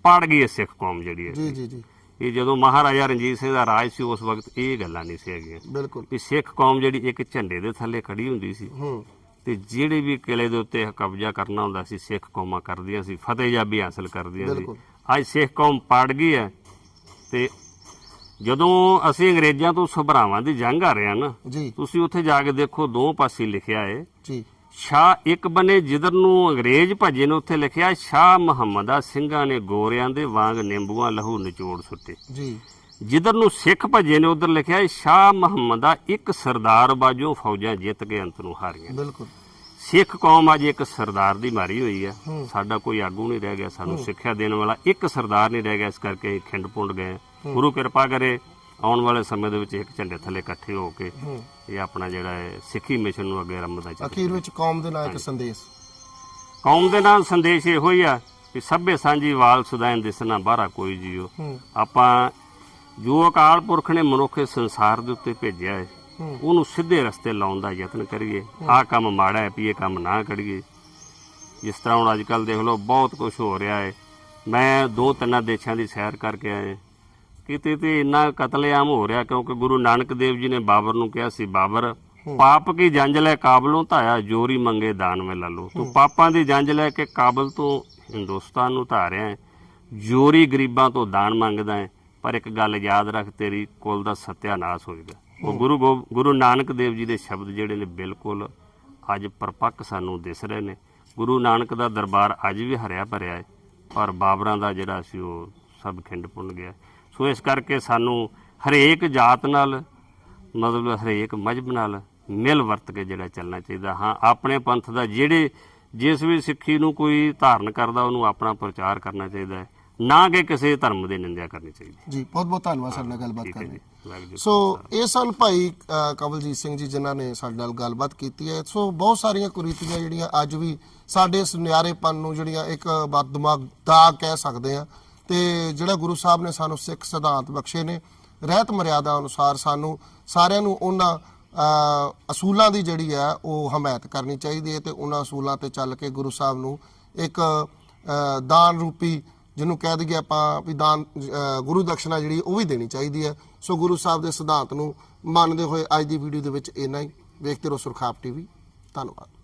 ਪੜ ਗਈ ਹੈ ਸਿੱਖ ਕੌਮ ਜਿਹੜੀ ਹੈ। ਜੀ ਜੀ ਜੀ। ਇਹ ਜਦੋਂ ਮਹਾਰਾਜਾ ਰਣਜੀਤ ਸਿੰਘ ਦਾ ਰਾਜ ਸੀ ਉਸ ਵਕਤ ਇਹ ਗੱਲਾਂ ਨਹੀਂ ਸੀ ਹੈਗੀਆਂ। ਬਿਲਕੁਲ। ਵੀ ਸਿੱਖ ਕੌਮ ਜਿਹੜੀ ਇੱਕ ਝੰਡੇ ਦੇ ਥੱਲੇ ਖੜੀ ਹੁੰਦੀ ਸੀ ਹੂੰ। ਤੇ ਜਿਹੜੇ ਵੀ ਕਿਲੇ ਦੇ ਉੱਤੇ ਕਬਜ਼ਾ ਕਰਨਾ ਹੁੰਦਾ ਸੀ ਸਿੱਖ ਕੌਮਾਂ ਕਰਦੀਆਂ ਸੀ ਫਤਿਹਯਾਬੀ ਹਾਸਲ ਕਰਦੀਆਂ ਸੀ। ਅੱਜ ਸਿੱਖ ਕੌਮ ਪੜ ਗਈ ਹੈ ਤੇ ਜਦੋਂ ਅਸੀਂ ਅੰਗਰੇਜ਼ਾਂ ਤੋਂ ਸਭਰਾਵਾਂ ਦੀ ਜੰਗ ਆ ਰਹੇ ਹਾਂ ਨਾ ਤੁਸੀਂ ਉੱਥੇ ਜਾ ਕੇ ਦੇਖੋ ਦੋ ਪਾਸੇ ਲਿਖਿਆ ਹੈ ਜੀ। ਸ਼ਾਹ ਇੱਕ ਬਨੇ ਜਿੱਧਰ ਨੂੰ ਅੰਗਰੇਜ਼ ਭੱਜੇ ਨੇ ਉੱਥੇ ਲਿਖਿਆ ਸ਼ਾਹ ਮੁਹੰਮਦਾ ਸਿੰਘਾਂ ਨੇ ਗੋਰਿਆਂ ਦੇ ਵਾਂਗ ਨਿੰਬੂਆਂ ਲਹੂ ਨਿਚੋੜ ਸੁੱਟੇ। ਜੀ। ਜਿੱਧਰ ਨੂੰ ਸਿੱਖ ਭੱਜੇ ਨੇ ਉਧਰ ਲਿਖਿਆ ਸ਼ਾਹ ਮੁਹੰਮਦਾ ਇੱਕ ਸਰਦਾਰ ਬਾਜੋਂ ਫੌਜਾਂ ਜਿੱਤ ਕੇ ਅੰਤ ਨੂੰ ਹਾਰੀਆਂ। ਬਿਲਕੁਲ। ਸਿੱਖ ਕੌਮ ਅੱਜ ਇੱਕ ਸਰਦਾਰ ਦੀ ਮਾਰੀ ਹੋਈ ਹੈ ਹੂੰ। ਸਾਡਾ ਕੋਈ ਆਗੂ ਨਹੀਂ ਰਹਿ ਗਿਆ ਸਾਨੂੰ ਸਿੱਖਿਆ ਦੇਣ ਵਾਲਾ ਇੱਕ ਸਰਦਾਰ ਨਹੀਂ ਰਹਿ ਗਿਆ ਇਸ ਕਰਕੇ ਖਿੰਡ ਪੁੰਡ ਗਏ। ਗੁਰੂ ਕਿਰਪਾ ਕਰੇ। ਆਉਣ ਵਾਲੇ ਸਮੇਂ ਦੇ ਵਿੱਚ ਇੱਕ ਝੰਡੇ ਥੱਲੇ ਇਕੱਠੇ ਹੋ ਕੇ ਇਹ ਆਪਣਾ ਜਿਹੜਾ ਹੈ ਸਿੱਖੀ ਮਿਸ਼ਨ ਨੂੰ ਅੱਗੇ ਰੰਮਦਾ ਚੱਲੇ ਅਖੀਰ ਵਿੱਚ ਕੌਮ ਦੇ ਨਾਲ ਇੱਕ ਸੰਦੇਸ਼। ਕੌਮ ਦੇ ਨਾਲ ਸੰਦੇਸ਼ ਇਹੋ ਹੀ ਆ ਵੀ ਸਭੇ ਸਾਂਝੀ ਵਾਲ ਸੁਦਾਇਨ ਦਿਸਣਾ ਬਾਹਰਾ ਕੋਈ ਜੀਓ। ਆਪਾਂ ਜੋ ਅਕਾਲ ਪੁਰਖ ਨੇ ਮਨੁੱਖ ਸੰਸਾਰ ਦੇ ਉੱਤੇ ਭੇਜਿਆ ਹੈ ਉਹਨੂੰ ਸਿੱਧੇ ਰਸਤੇ ਲਾਉਣ ਦਾ ਯਤਨ ਕਰੀਏ। ਆਹ ਕੰਮ ਮਾੜਾ ਹੈ ਵੀ ਇਹ ਕੰਮ ਨਾ ਕਰੀਏ। ਜਿਸ ਤਰ੍ਹਾਂ ਹੁਣ ਅੱਜ ਕੱਲ ਦੇਖ ਲਓ ਬਹੁਤ ਕੁਝ ਹੋ ਰਿਹਾ ਹੈ। ਮੈਂ ਦੋ ਤਿੰਨਾਂ ਦੇਸ਼ਾਂ ਦੀ ਸੈਰ ਕਰਕੇ ਆਏ ਕਿਤੇ ਤੇ ਇੰਨਾ ਕਤਲੇਆਮ ਹੋ ਰਿਹਾ ਕਿਉਂਕਿ ਗੁਰੂ ਨਾਨਕ ਦੇਵ ਜੀ ਨੇ ਬਾਬਰ ਨੂੰ ਕਿਹਾ ਸੀ ਬਾਬਰ ਪਾਪ ਕੀ ਜੰਜ ਲੈ ਕਾਬਲੋਂ ਧਾਇਆ? ਜੋਰੀ ਮੰਗੇ ਦਾਨ ਮੇ ਲਾਲੋ ਤੂੰ ਪਾਪਾਂ ਦੀ ਜੰਜ ਲੈ ਕੇ ਕਾਬਲ ਤੋਂ ਹਿੰਦੁਸਤਾਨ ਨੂੰ ਧਾਰਿਆ ਹੈ। ਜੋਰੀ ਗਰੀਬਾਂ ਤੋਂ ਦਾਨ ਮੰਗਦਾ ਹੈ ਪਰ ਇੱਕ ਗੱਲ ਯਾਦ ਰੱਖ ਤੇਰੀ ਕੁਲ ਦਾ ਸਤਿਆਨਾਸ਼ ਹੋਏਗਾ। ਉਹ ਗੁਰੂ ਗੁਰੂ ਨਾਨਕ ਦੇਵ ਜੀ ਦੇ ਸ਼ਬਦ ਜਿਹੜੇ ਨੇ ਬਿਲਕੁਲ ਅੱਜ ਪਰਪੱਕ ਸਾਨੂੰ ਦਿਸ ਰਹੇ ਨੇ। ਗੁਰੂ ਨਾਨਕ ਦਾ ਦਰਬਾਰ ਅੱਜ ਵੀ ਹਰਿਆ ਭਰਿਆ ਹੈ ਪਰ ਬਾਬਰਾਂ ਦਾ ਜਿਹੜਾ ਸੀ ਉਹ ਸਭ ਖਿੰਡ ਪੁੰਨ ਗਿਆ ਸੋ ਇਸ ਕਰਕੇ ਸਾਨੂੰ ਹਰੇਕ ਜਾਤ ਨਾਲ ਮਤਲਬ ਹਰੇਕ ਮਜਬ ਨਾਲ ਮਿਲ ਵਰਤ ਕੇ ਜਿਹੜਾ ਚੱਲਣਾ ਚਾਹੀਦਾ ਹਾਂ। ਆਪਣੇ ਪੰਥ ਦਾ ਜਿਹੜੇ ਜਿਸ ਵੀ ਸਿੱਖੀ ਨੂੰ ਕੋਈ ਧਾਰਨ ਕਰਦਾ ਉਹਨੂੰ ਆਪਣਾ ਪ੍ਰਚਾਰ ਕਰਨਾ ਚਾਹੀਦਾ ਹੈ। ਨਾ ਕਿ ਕਿਸੇ ਧਰਮ ਦੀ ਨਿੰਦਿਆ ਕਰਨੀ ਚਾਹੀਦੀ ਜੀ ਬਹੁਤ ਬਹੁਤ ਧੰਨਵਾਦ ਸਾਡੇ ਨਾਲ ਗੱਲਬਾਤ ਕਰਨ ਲਈ। ਸੋ ਇਹ ਸਨ ਭਾਈ ਕਵਲਜੀਤ ਸਿੰਘ ਜੀ ਜਿਨ੍ਹਾਂ ਨੇ ਸਾਡੇ ਨਾਲ ਗੱਲਬਾਤ ਕੀਤੀ ਹੈ। ਸੋ ਬਹੁਤ ਸਾਰੀਆਂ ਕੁਰੀਤੀਆਂ ਜਿਹੜੀਆਂ ਅੱਜ ਵੀ ਸਾਡੇ ਇਸ ਨਿਆਰੇਪਨ ਨੂੰ ਜਿਹੜੀਆਂ ਇੱਕ ਬਦਦਮਾਗ ਦਾਗ ਕਹਿ ਸਕਦੇ ਆ ਤੇ ਜਿਹੜਾ ਗੁਰੂ ਸਾਹਿਬ ਨੇ ਸਾਨੂੰ ਸਿੱਖ ਸਿਧਾਂਤ ਬਖਸ਼ੇ ਨੇ, ਰਹਿਤ ਮਰਿਆਦਾ ਅਨੁਸਾਰ ਸਾਨੂੰ ਸਾਰਿਆਂ ਨੂੰ ਉਹਨਾਂ ਅਸੂਲਾਂ ਦੀ ਜਿਹੜੀ ਹੈ ਉਹ ਹਮਾਇਤ ਕਰਨੀ ਚਾਹੀਦੀ ਹੈ ਤੇ ਉਹਨਾਂ ਅਸੂਲਾਂ ਤੇ ਚੱਲ ਕੇ ਗੁਰੂ ਸਾਹਿਬ ਨੂੰ ਇੱਕ ਦਾਨ ਰੂਪੀ ਜਿਹਨੂੰ ਕਹਿ ਦਈਏ ਆਪਾਂ ਵੀ ਦਾਨ ਗੁਰੂ ਦਕਸ਼ਨਾ ਜਿਹੜੀ ਉਹ ਵੀ ਦੇਣੀ ਚਾਹੀਦੀ ਹੈ। ਸੋ ਗੁਰੂ ਸਾਹਿਬ ਦੇ ਸਿਧਾਂਤ ਨੂੰ ਮੰਨਦੇ ਹੋਏ ਅੱਜ ਦੀ ਵੀਡੀਓ ਦੇ ਵਿੱਚ ਇੰਨਾ ਹੀ। ਵੇਖਦੇ ਰਹੋ ਸੁਰਖਾਪ ਟੀਵੀ। ਧੰਨਵਾਦ।